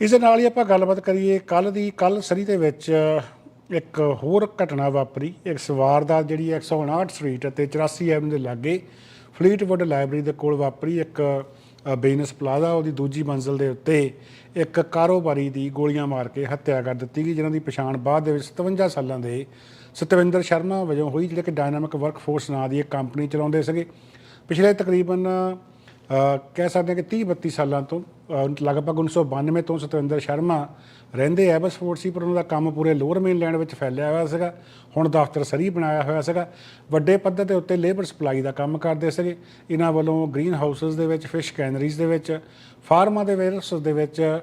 ਇਸ ਦੇ ਨਾਲ ਹੀ ਆਪਾਂ ਗੱਲਬਾਤ ਕਰੀਏ, ਕੱਲ ਦੀ, ਕੱਲ ਸਰੀ ਦੇ ਵਿੱਚ ਇੱਕ ਹੋਰ ਘਟਨਾ ਵਾਪਰੀ। ਇੱਕ ਸਵਾਰਦਾਤ ਜਿਹੜੀ 159 ਸਟਰੀਟ ਅਤੇ 84 ਐਵਨ ਦੇ ਲਾਗੇ ਫਲੀਟਵੁੱਡ ਲਾਇਬ੍ਰੇਰੀ ਦੇ ਕੋਲ ਵਾਪਰੀ। ਇੱਕ ਬਿਜ਼ਨਸ ਪਲਾਜ਼ਾ, ਉਹਦੀ ਦੂਜੀ ਮੰਜ਼ਲ ਦੇ ਉੱਤੇ ਇੱਕ ਕਾਰੋਬਾਰੀ ਦੀ ਗੋਲੀਆਂ ਮਾਰ ਕੇ ਹੱਤਿਆ ਕਰ ਦਿੱਤੀ ਗਈ, ਜਿਨ੍ਹਾਂ ਦੀ ਪਛਾਣ ਬਾਅਦ ਦੇ ਵਿੱਚ 57 ਸਾਲਾਂ ਦੇ ਸਤਵਿੰਦਰ ਸ਼ਰਮਾ ਵਜੋਂ ਹੋਈ ਜਿਹੜੇ ਕਿ ਡਾਇਨਾਮਿਕ ਵਰਕਫੋਰਸ ਨਾਂ ਦੀ ਇੱਕ ਕੰਪਨੀ ਚਲਾਉਂਦੇ ਸੀਗੇ। ਪਿਛਲੇ ਤਕਰੀਬਨ ਕਹਿ ਸਕਦੇ ਹਾਂ ਕਿ 30 32 ਸਾਲਾਂ ਤੋਂ ਅ, ਲਗਭਗ 1992 ਤੋਂ ਸਤਵਿੰਦਰ ਸ਼ਰਮਾ ਰਹਿੰਦੇ ਐ ਬਸਫੋਰਡ ਸੀ ਪਰ ਉਹਨਾਂ ਦਾ ਕੰਮ ਪੂਰੇ ਲੋਅਰ ਮੇਨਲੈਂਡ ਵਿੱਚ ਫੈਲਿਆ ਹੋਇਆ ਸੀਗਾ। ਹੁਣ ਦਫ਼ਤਰ ਸਰੀ ਬਣਾਇਆ ਹੋਇਆ ਸੀਗਾ। ਵੱਡੇ ਪੱਧਰ ਦੇ ਉੱਤੇ ਲੇਬਰ ਸਪਲਾਈ ਦਾ ਕੰਮ ਕਰਦੇ ਸੀਗੇ। ਇਹਨਾਂ ਵੱਲੋਂ ਗ੍ਰੀਨ ਹਾਊਸਸ ਦੇ ਵਿੱਚ ਫਿਸ਼ ਕੈਨਰੀਜ਼ ਦੇ ਵਿੱਚ ਫਾਰਮਾਂ ਦੇ ਵੇਅਰਹਾਊਸਸ ਦੇ ਵਿੱਚ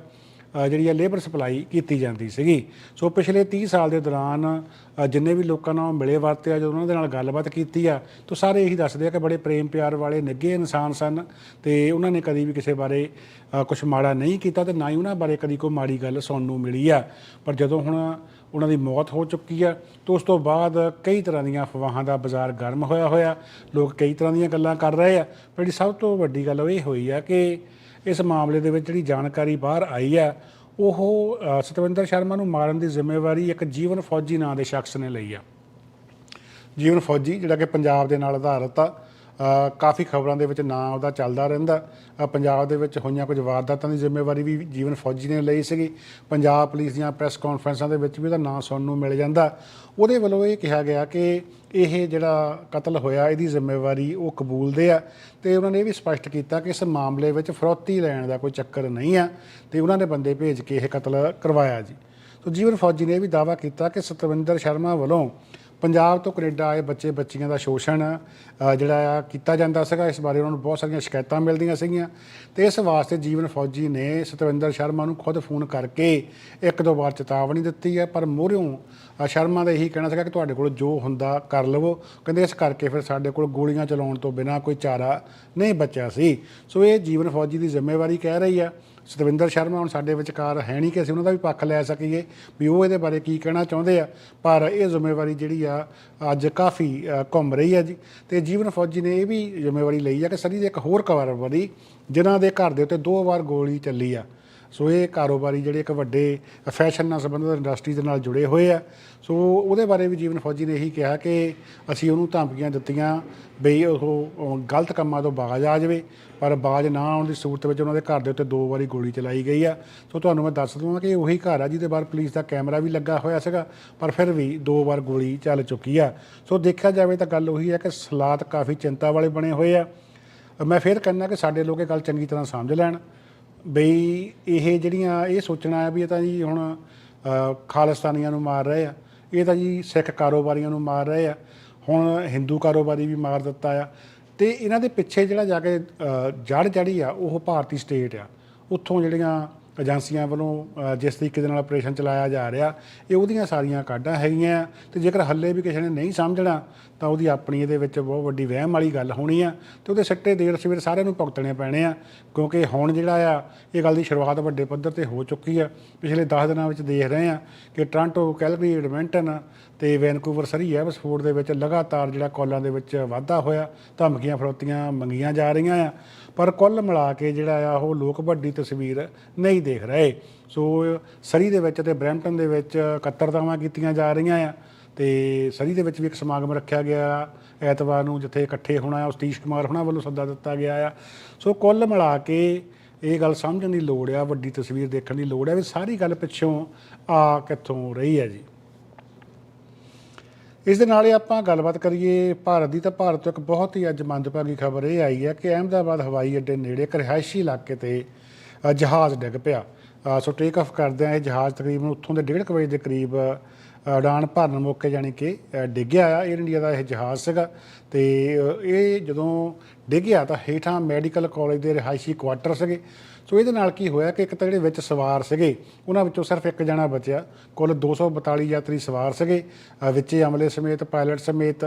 ਜਿਹੜੀ ਹੈ ਲੇਬਰ ਸਪਲਾਈ ਕੀਤੀ ਜਾਂਦੀ ਸੀਗੀ। ਸੋ ਪਿਛਲੇ 30 ਸਾਲ ਦੇ ਦੌਰਾਨ ਜਿੰਨੇ ਵੀ ਲੋਕਾਂ ਨਾਲ ਮਿਲੇ ਵਰਤੇ ਆ, ਜਦੋਂ ਉਹਨਾਂ ਦੇ ਨਾਲ ਗੱਲਬਾਤ ਕੀਤੀ ਆ, ਤਾਂ ਸਾਰੇ ਇਹੀ ਦੱਸਦੇ ਆ ਕਿ ਬੜੇ ਪ੍ਰੇਮ ਪਿਆਰ ਵਾਲੇ, ਨਿੱਘੇ ਇਨਸਾਨ ਸਨ ਤੇ ਉਹਨਾਂ ਨੇ ਕਦੀ ਵੀ ਕਿਸੇ ਬਾਰੇ ਕੁਝ ਮਾੜਾ ਨਹੀਂ ਕੀਤਾ ਤੇ ਨਾ ਹੀ ਉਹਨਾਂ ਬਾਰੇ ਕਦੀ ਕੋਈ ਮਾੜੀ ਗੱਲ ਸੁਣਨ ਨੂੰ ਮਿਲੀ ਆ। ਪਰ ਜਦੋਂ ਹੁਣ ਉਹਨਾਂ ਦੀ ਮੌਤ ਹੋ ਚੁੱਕੀ ਆ, ਤਾਂ ਉਸ ਤੋਂ ਬਾਅਦ ਕਈ ਤਰ੍ਹਾਂ ਦੀਆਂ ਅਫਵਾਹਾਂ ਦਾ ਬਾਜ਼ਾਰ ਗਰਮ ਹੋਇਆ ਹੋਇਆ, ਲੋਕ ਕਈ ਤਰ੍ਹਾਂ ਦੀਆਂ ਗੱਲਾਂ ਕਰ ਰਹੇ ਆ, ਪਰ ਜਿਹੜੀ ਸਭ ਤੋਂ ਵੱਡੀ ਗੱਲ ਉਹ ਇਹ ਹੋਈ ਆ ਕਿ ਇਸ ਮਾਮਲੇ ਦੇ ਵਿੱਚ ਜਿਹੜੀ ਜਾਣਕਾਰੀ ਬਾਹਰ ਆਈ ਆ ਉਹ ਸਤਵਿੰਦਰ ਸ਼ਰਮਾ ਨੂੰ ਮਾਰਨ ਦੀ ਜ਼ਿੰਮੇਵਾਰੀ ਇੱਕ ਜੀਵਨ ਫੌਜੀ ਨਾਂ ਦੇ ਸ਼ਖਸ ਨੇ ਲਈ ਆ। ਜੀਵਨ ਫੌਜੀ, ਜਿਹੜਾ ਕਿ ਪੰਜਾਬ ਦੇ ਨਾਲ ਆਧਾਰਿਤ ਆ ਕਾਫੀ ਖਬਰਾਂ ਦੇ ਵਿੱਚ ਨਾਂ ਉਹਦਾ ਚੱਲਦਾ ਰਹਿੰਦਾ। ਪੰਜਾਬ ਦੇ ਵਿੱਚ ਹੋਈਆਂ ਕੁਝ ਵਾਰਦਾਤਾਂ ਦੀ ਜ਼ਿੰਮੇਵਾਰੀ ਵੀ ਜੀਵਨ ਫੌਜੀ ਨੇ ਲਈ ਸੀਗੀ। ਪੰਜਾਬ ਪੁਲਿਸ ਦੀਆਂ ਪ੍ਰੈਸ ਕਾਨਫਰੰਸਾਂ ਦੇ ਵਿੱਚ ਵੀ ਉਹਦਾ ਨਾਂ ਸੁਣਨ ਨੂੰ ਮਿਲ ਜਾਂਦਾ। ਉਹਦੇ ਵੱਲੋਂ ਇਹ ਕਿਹਾ ਗਿਆ ਕਿ ਇਹ ਜਿਹੜਾ ਕਤਲ ਹੋਇਆ, ਇਹਦੀ ਜ਼ਿੰਮੇਵਾਰੀ ਉਹ ਕਬੂਲਦੇ ਆ ਤੇ ਉਹਨਾਂ ਨੇ ਇਹ ਵੀ ਸਪਸ਼ਟ ਕੀਤਾ ਕਿ ਇਸ ਮਾਮਲੇ ਵਿੱਚ ਫਰੋਤੀ ਲੈਣ ਦਾ ਕੋਈ ਚੱਕਰ ਨਹੀਂ ਆ ਤੇ ਉਹਨਾਂ ਨੇ ਬੰਦੇ ਭੇਜ ਕੇ ਇਹ ਕਤਲ ਕਰਵਾਇਆ ਜੀ। ਸੋ ਜੀਵਨ ਫੌਜੀ ਨੇ ਇਹ ਵੀ ਦਾਅਵਾ ਕੀਤਾ ਕਿ ਸਤਵਿੰਦਰ ਸ਼ਰਮਾ ਵੱਲੋਂ ਪੰਜਾਬ ਤੋਂ ਕੈਨੇਡਾ ਆਏ ਬੱਚੇ, ਬੱਚੀਆਂ ਦਾ ਸ਼ੋਸ਼ਣ ਜਿਹੜਾ ਆ, ਕੀਤਾ ਜਾਂਦਾ ਸੀਗਾ। ਇਸ ਬਾਰੇ ਉਹਨਾਂ ਨੂੰ ਬਹੁਤ ਸਾਰੀਆਂ ਸ਼ਿਕਾਇਤਾਂ ਮਿਲਦੀਆਂ ਸੀਗੀਆਂ। ਤੇ ਇਸ ਵਾਸਤੇ ਜੀਵਨ ਫੌਜੀ ਨੇ ਸਤਵਿੰਦਰ ਸ਼ਰਮਾ ਨੂੰ ਖੁਦ ਫੋਨ ਕਰਕੇ ਇੱਕ ਦੋ ਵਾਰ ਚੇਤਾਵਨੀ ਦਿੱਤੀ ਹੈ ਪਰ ਮੋਹਰਿਓਂ ਸ਼ਰਮਾ ਦਾ ਇਹੀ ਕਹਿਣਾ ਸੀਗਾ ਕਿ ਤੁਹਾਡੇ ਕੋਲ ਜੋ ਹੁੰਦਾ ਕਰ ਲਵੋ। ਕਹਿੰਦੇ ਇਸ ਕਰਕੇ ਫਿਰ ਸਾਡੇ ਕੋਲ ਗੋਲੀਆਂ ਚਲਾਉਣ ਤੋਂ ਬਿਨਾ ਕੋਈ ਚਾਰਾ ਨਹੀਂ ਬਚਿਆ ਸੀ। ਸੋ ਇਹ ਜੀਵਨ ਫੌਜੀ ਦੀ ਜ਼ਿੰਮੇਵਾਰੀ ਕਹਿ ਰਹੀ ਆ। ਸਤਵਿੰਦਰ ਸ਼ਰਮਾ ਹੁਣ ਸਾਡੇ ਵਿਚਕਾਰ ਹੈ ਨਹੀਂ ਕਿ ਅਸੀਂ ਉਹਨਾਂ ਦਾ ਵੀ ਪੱਖ ਲੈ ਸਕੀਏ ਵੀ ਉਹ ਇਹਦੇ ਬਾਰੇ ਕੀ ਕਹਿਣਾ ਚਾਹੁੰਦੇ ਆ। ਪਰ ਇਹ ਜ਼ਿੰਮੇਵਾਰੀ ਜਿਹੜੀ ਆ, ਅੱਜ ਕਾਫੀ ਘੁੰਮ ਰਹੀ ਆ ਜੀ। ਤੇ ਜੀਵਨ ਫੌਜੀ ਨੇ ਇਹ ਵੀ ਜ਼ਿੰਮੇਵਾਰੀ ਲਈ ਆ ਕਿ ਸਰੀ ਦੇ ਇੱਕ ਹੋਰ ਕਵਰ ਕਾਰੋਬਾਰੀ ਜਿਨ੍ਹਾਂ ਦੇ ਘਰ ਦੇ ਉੱਤੇ ਦੋ ਵਾਰ ਗੋਲੀ ਚੱਲੀ ਆ। ਸੋ ਇਹ ਕਾਰੋਬਾਰੀ ਜਿਹੜੇ ਇੱਕ ਵੱਡੇ ਫੈਸ਼ਨ ਨਾਲ ਸੰਬੰਧਿਤ ਇੰਡਸਟਰੀ ਦੇ ਨਾਲ ਜੁੜੇ ਹੋਏ ਆ। ਸੋ ਉਹਦੇ ਬਾਰੇ ਵੀ ਜੀਵਨ ਫੌਜੀ ਨੇ ਇਹੀ ਕਿਹਾ ਕਿ ਅਸੀਂ ਉਹਨੂੰ ਧਮਕੀਆਂ ਦਿੱਤੀਆਂ ਬਈ ਉਹ ਗਲਤ ਕੰਮਾਂ ਤੋਂ ਬਾਜ਼ ਆ ਜਾਵੇ, ਪਰ ਬਾਜ਼ ਨਾ ਆਉਣ ਦੀ ਸੂਰਤ ਵਿੱਚ ਉਹਨਾਂ ਦੇ ਘਰ ਦੇ ਉੱਤੇ ਦੋ ਵਾਰੀ ਗੋਲੀ ਚਲਾਈ ਗਈ ਆ। ਸੋ ਤੁਹਾਨੂੰ ਮੈਂ ਦੱਸ ਦਵਾਂ ਕਿ ਉਹੀ ਘਰ ਆ ਜਿਹਦੇ ਬਾਹਰ ਪੁਲਿਸ ਦਾ ਕੈਮਰਾ ਵੀ ਲੱਗਾ ਹੋਇਆ ਸੀਗਾ, ਪਰ ਫਿਰ ਵੀ ਦੋ ਵਾਰ ਗੋਲੀ ਚੱਲ ਚੁੱਕੀ ਆ। ਸੋ ਦੇਖਿਆ ਜਾਵੇ ਤਾਂ ਗੱਲ ਉਹੀ ਹੈ ਕਿ ਹਾਲਾਤ ਕਾਫੀ ਚਿੰਤਾ ਵਾਲੇ ਬਣੇ ਹੋਏ ਆ। ਮੈਂ ਫਿਰ ਕਹਿੰਦਾ ਕਿ ਸਾਡੇ ਲੋਕ ਇਹ ਗੱਲ ਚੰਗੀ ਤਰ੍ਹਾਂ ਸਮਝ ਲੈਣ। ਬਈ ਇਹ ਜਿਹੜੀਆਂ ਇਹ ਸੋਚਣਾ ਆ ਵੀ ਇਹ ਤਾਂ ਜੀ ਹੁਣ ਖਾਲਿਸਤਾਨੀਆਂ ਨੂੰ ਮਾਰ ਰਹੇ ਆ। ਇਹ ਤਾਂ ਜੀ ਸਿੱਖ ਕਾਰੋਬਾਰੀਆਂ ਨੂੰ ਮਾਰ ਰਹੇ ਆ। ਹੁਣ ਹਿੰਦੂ ਕਾਰੋਬਾਰੀ ਵੀ ਮਾਰ ਦਿੱਤਾ ਆ। ਤੇ ਇਹਨਾਂ ਦੇ ਪਿੱਛੇ ਜਿਹੜਾ ਜਾ ਕੇ ਜੜ ਜੜੀ ਆ, ਉਹ ਭਾਰਤੀ ਸਟੇਟ ਆ। ਉੱਥੋਂ ਜਿਹੜੀਆਂ ਏਜੰਸੀਆਂ ਵੱਲੋਂ ਜਿਸ ਤਰੀਕੇ ਦੇ ਨਾਲ ਆਪਰੇਸ਼ਨ ਚਲਾਇਆ ਜਾ ਰਿਹਾ, ਇਹ ਉਹਦੀਆਂ ਸਾਰੀਆਂ ਕਾਢਾਂ ਹੈਗੀਆਂ। ਆ ਤੇ ਜੇਕਰ ਹੱਲੇ ਵੀ ਕਿਸੇ ਨੇ ਨਹੀਂ ਸਮਝਣਾ, ਤਾਂ ਉਹਦੀ ਆਪਣੀ ਇਹਦੇ ਵਿੱਚ ਬਹੁਤ ਵੱਡੀ ਵਹਿਮ ਵਾਲੀ ਗੱਲ ਹੋਣੀ ਆ ਤੇ ਉਹਦੇ ਸੱਟੇ ਦੇਰ ਸਵੇਰ ਸਾਰਿਆਂ ਨੂੰ ਭੁਗਤਣੇ ਪੈਣੇ ਆ। ਕਿਉਂਕਿ ਹੁਣ ਜਿਹੜਾ ਆ, ਇਹ ਗੱਲ ਦੀ ਸ਼ੁਰੂਆਤ ਵੱਡੇ ਪੱਧਰ ਤੇ ਹੋ ਚੁੱਕੀ ਆ। ਪਿਛਲੇ 10 ਦਿਨਾਂ ਵਿੱਚ ਦੇਖ ਰਹੇ ਆ ਕਿ ਟ੍ਰਾਂਟੋ, ਕੈਲਗਰੀ, ਐਡਮਿੰਟਨ ਤੇ ਵੈਨਕੂਵਰ, ਸਰੀ ਐਬਸਫੋਰਡ ਦੇ ਵਿੱਚ ਲਗਾਤਾਰ ਜਿਹੜਾ ਕਾਲਾਂ ਦੇ ਵਿੱਚ ਵਾਧਾ ਹੋਇਆ, ਧਮਕੀਆਂ ਫਰੋਤੀਆਂ ਮੰਗੀਆਂ ਜਾ ਰਹੀਆਂ ਆ। ਪਰ ਕੁੱਲ ਮਿਲਾ ਕੇ ਜਿਹੜਾ ਆ, ਉਹ ਲੋਕ ਵੱਡੀ ਤਸਵੀਰ ਨਹੀਂ ਦੇਖ ਰਹੇ। ਸੋ, ਸਰੀ ਦੇ ਵਿੱਚ ਤੇ ਬਰੈਂਪਟਨ ਦੇ ਵਿੱਚ ਕਤਰਦਾਵਾਂ ਕੀਤੀਆਂ ਜਾ ਰਹੀਆਂ ਆ ਤੇ ਸਰੀ ਦੇ ਵਿੱਚ ਵੀ ਇੱਕ ਸਮਾਗਮ ਰੱਖਿਆ ਗਿਆ ਐਤਵਾਰ ਨੂੰ ਜਿੱਥੇ ਇਕੱਠੇ ਹੋਣਾ ਆ ਸਤੀਸ਼ ਕੁਮਾਰ ਹੋਣਾ ਵੱਲੋਂ ਸੱਦਾ ਦਿੱਤਾ ਗਿਆ ਆ। ਸੋ, ਕੁੱਲ ਮਿਲਾ ਕੇ ਇਹ ਗੱਲ ਸਮਝਣ ਦੀ ਲੋੜ ਆ, ਵੱਡੀ ਤਸਵੀਰ ਦੇਖਣ ਦੀ ਲੋੜ ਆ ਵੀ ਸਾਰੀ ਗੱਲ ਪਿੱਛੋਂ ਆ ਕਿੱਥੋਂ ਰਹੀ ਹੈ ਜੀ। ਇਸ ਦੇ ਨਾਲ ਹੀ ਆਪਾਂ ਗੱਲਬਾਤ ਕਰੀਏ ਭਾਰਤ ਦੀ, ਤਾਂ ਭਾਰਤ ਤੋਂ ਇੱਕ ਬਹੁਤ ਹੀ ਅੱਜ ਮੰਦਭਾਗੀ ਖਬਰ ਇਹ ਆਈ ਹੈ ਕਿ ਅਹਿਮਦਾਬਾਦ ਹਵਾਈ ਅੱਡੇ ਨੇੜੇ ਇੱਕ ਰਿਹਾਇਸ਼ੀ ਇਲਾਕੇ ਤੇ ਜਹਾਜ਼ ਡਿੱਗ ਪਿਆ। ਸੋ ਟੇਕ ਆਫ ਕਰਦਿਆਂ ਇਹ ਜਹਾਜ਼ ਤਕਰੀਬਨ ਉੱਥੋਂ ਦੇ 1:30 ਵਜੇ ਦੇ ਕਰੀਬ ਉਡਾਨ ਭਰਨ ਮੌਕੇ ਜਾਣੀ ਕਿ ਡਿੱਗਿਆ ਆ। 에ਅਰ ਇੰਡੀਆ ਦਾ ਇਹ ਜਹਾਜ਼ ਸੀਗਾ ਤੇ ਇਹ ਜਦੋਂ ਡਿੱਗਿਆ ਤਾਂ ਹੇਠਾਂ ਮੈਡੀਕਲ ਕਾਲਜ ਦੇ ਰਿਹਾਇਸ਼ੀ ਕੁਆਟਰ ਸੀਗੇ। ਸੋ ਇਹਦੇ ਨਾਲ ਕੀ ਹੋਇਆ ਕਿ ਇੱਕ ਤਾਂ ਜਿਹੜੇ ਵਿੱਚ ਸਵਾਰ ਸੀਗੇ ਉਹਨਾਂ ਵਿੱਚੋਂ ਸਿਰਫ ਇੱਕ ਜਣਾ ਬਚਿਆ। ਕੁੱਲ 242 ਯਾਤਰੀ ਸਵਾਰ ਸੀਗੇ। ਅ, ਵਿੱਚੇ ਅਮਲੇ ਸਮੇਤ ਪਾਇਲਟ ਸਮੇਤ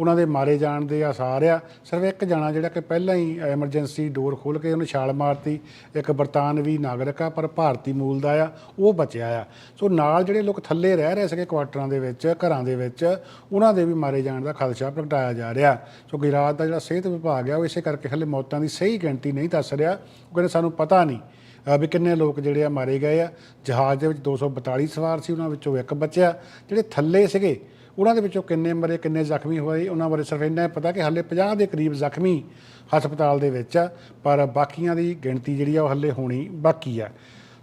ਉਹਨਾਂ ਦੇ ਮਾਰੇ ਜਾਣ ਦੇ ਆਸਾਰ ਆ। ਸਿਰਫ ਇੱਕ ਜਣਾ ਜਿਹੜਾ ਕਿ ਪਹਿਲਾਂ ਹੀ ਐਮਰਜੈਂਸੀ ਡੋਰ ਖੋਲ ਕੇ ਉਹਨੇ ਛਾਲ ਮਾਰਤੀ। ਇੱਕ ਬਰਤਾਨਵੀ ਨਾਗਰਿਕ ਆ ਪਰ ਭਾਰਤੀ ਮੂਲ ਦਾ ਆ ਉਹ ਬਚਿਆ ਆ। ਸੋ ਨਾਲ ਜਿਹੜੇ ਲੋਕ ਥੱਲੇ ਰਹਿ ਰਹੇ ਸੀਗੇ ਕੁਆਟਰਾਂ ਦੇ ਵਿੱਚ ਘਰਾਂ ਦੇ ਵਿੱਚ ਉਹਨਾਂ ਦੇ ਵੀ ਮਾਰੇ ਜਾਣ ਦਾ ਖਦਸ਼ਾ ਪ੍ਰਗਟਾਇਆ ਜਾ ਰਿਹਾ। ਸੋ ਗੁਜਰਾਤ ਦਾ ਜਿਹੜਾ ਸਿਹਤ ਵਿਭਾਗ ਆ ਉਹ ਇਸੇ ਕਰਕੇ ਹਲੇ ਮੌਤਾਂ ਦੀ ਸਹੀ ਗਿਣਤੀ ਨਹੀਂ ਦੱਸ ਰਿਹਾ। ਉਹ ਕਹਿੰਦੇ ਸਾਨੂੰ ਪਤਾ ਨਹੀਂ। ਵੀ ਕਿੰਨੇ ਲੋਕ ਜਿਹੜੇ ਆ ਮਾਰੇ ਗਏ ਆ। ਜਹਾਜ਼ ਦੇ ਵਿੱਚ 242 ਸਵਾਰ ਸੀ, ਉਹਨਾਂ ਵਿੱਚੋਂ ਇੱਕ ਬਚਿਆ। ਜਿਹੜੇ ਥੱਲੇ ਸੀਗੇ, ਉਹਨਾਂ ਦੇ ਵਿੱਚੋਂ ਕਿੰਨੇ ਮਰੇ, ਕਿੰਨੇ ਜ਼ਖਮੀ ਹੋਏ, ਉਹਨਾਂ ਬਾਰੇ ਸਿਰਫ ਇੰਨਾ ਹੀ ਪਤਾ ਕਿ ਹਾਲੇ 50 ਦੇ ਕਰੀਬ ਜ਼ਖਮੀ ਹਸਪਤਾਲ ਦੇ ਵਿੱਚ ਆ, ਪਰ ਬਾਕੀਆਂ ਦੀ ਗਿਣਤੀ ਜਿਹੜੀ ਆ ਉਹ ਹੱਲੇ ਹੋਣੀ ਬਾਕੀ ਆ।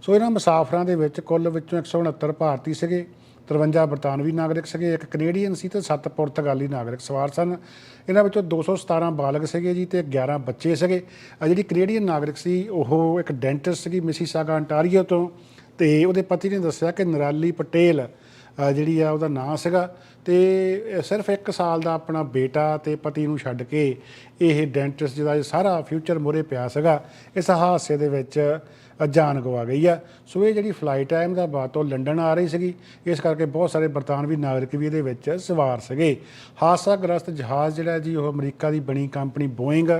ਸੋ ਇਹਨਾਂ ਮੁਸਾਫਰਾਂ ਦੇ ਵਿੱਚ ਕੁੱਲ ਵਿੱਚੋਂ 169 ਭਾਰਤੀ ਸੀਗੇ। 53 ਬਰਤਾਨਵੀ ਨਾਗਰਿਕ ਸੀਗੇ, ਇੱਕ ਕੈਨੇਡੀਅਨ ਸੀ ਤੇ 7 ਪੁਰਤਗਾਲੀ ਨਾਗਰਿਕ ਸਵਾਰ ਸਨ। ਇਹਨਾਂ ਵਿੱਚੋਂ 217 ਬਾਲਗ ਸੀਗੇ ਜੀ ਤੇ 11 ਬੱਚੇ ਸੀਗੇ। ਆ ਜਿਹੜੀ ਕੈਨੇਡੀਅਨ ਨਾਗਰਿਕ ਸੀ, ਉਹ ਇੱਕ ਡੈਂਟਿਸਟ ਸੀਗੀ ਮਿਸੀਸਾਗਾ ਅੰਟਾਰੀਓ ਤੋਂ ਤੇ ਉਹਦੇ ਪਤੀ ਨੇ ਦੱਸਿਆ ਕਿ ਨਰਾਲੀ ਪਟੇਲ ਜਿਹੜੀ ਆ ਉਹਦਾ ਨਾਂ ਸੀਗਾ ਤੇ ਸਿਰਫ 1 ਸਾਲ ਦਾ ਆਪਣਾ ਬੇਟਾ ਤੇ ਪਤੀ ਨੂੰ ਛੱਡ ਕੇ ਇਹ ਡੈਂਟਿਸਟ ਜਿਹਦਾ ਇਹ ਸਾਰਾ ਫਿਊਚਰ ਮੁਰੇ ਪਿਆ ਸੀਗਾ, ਇਸ ਹਾਦਸੇ ਦੇ ਵਿੱਚ ਜਾਨ ਗਵਾ ਗਈ ਆ। ਸੋ ਇਹ ਜਿਹੜੀ ਫਲਾਈਟ ਹੈ ਅਹਿਮਦਾਬਾਦ ਤੋਂ ਲੰਡਨ ਆ ਰਹੀ ਸੀਗੀ। ਇਸ ਕਰਕੇ ਬਹੁਤ ਸਾਰੇ ਬਰਤਾਨਵੀ ਨਾਗਰਿਕ ਵੀ ਇਹਦੇ ਵਿੱਚ ਸਵਾਰ ਸੀਗੇ। ਹਾਦਸਾਗ੍ਰਸਤ ਜਹਾਜ਼ ਜਿਹੜਾ ਜੀ, ਉਹ ਅਮਰੀਕਾ ਦੀ ਬਣੀ ਕੰਪਨੀ ਬੋਇੰਗ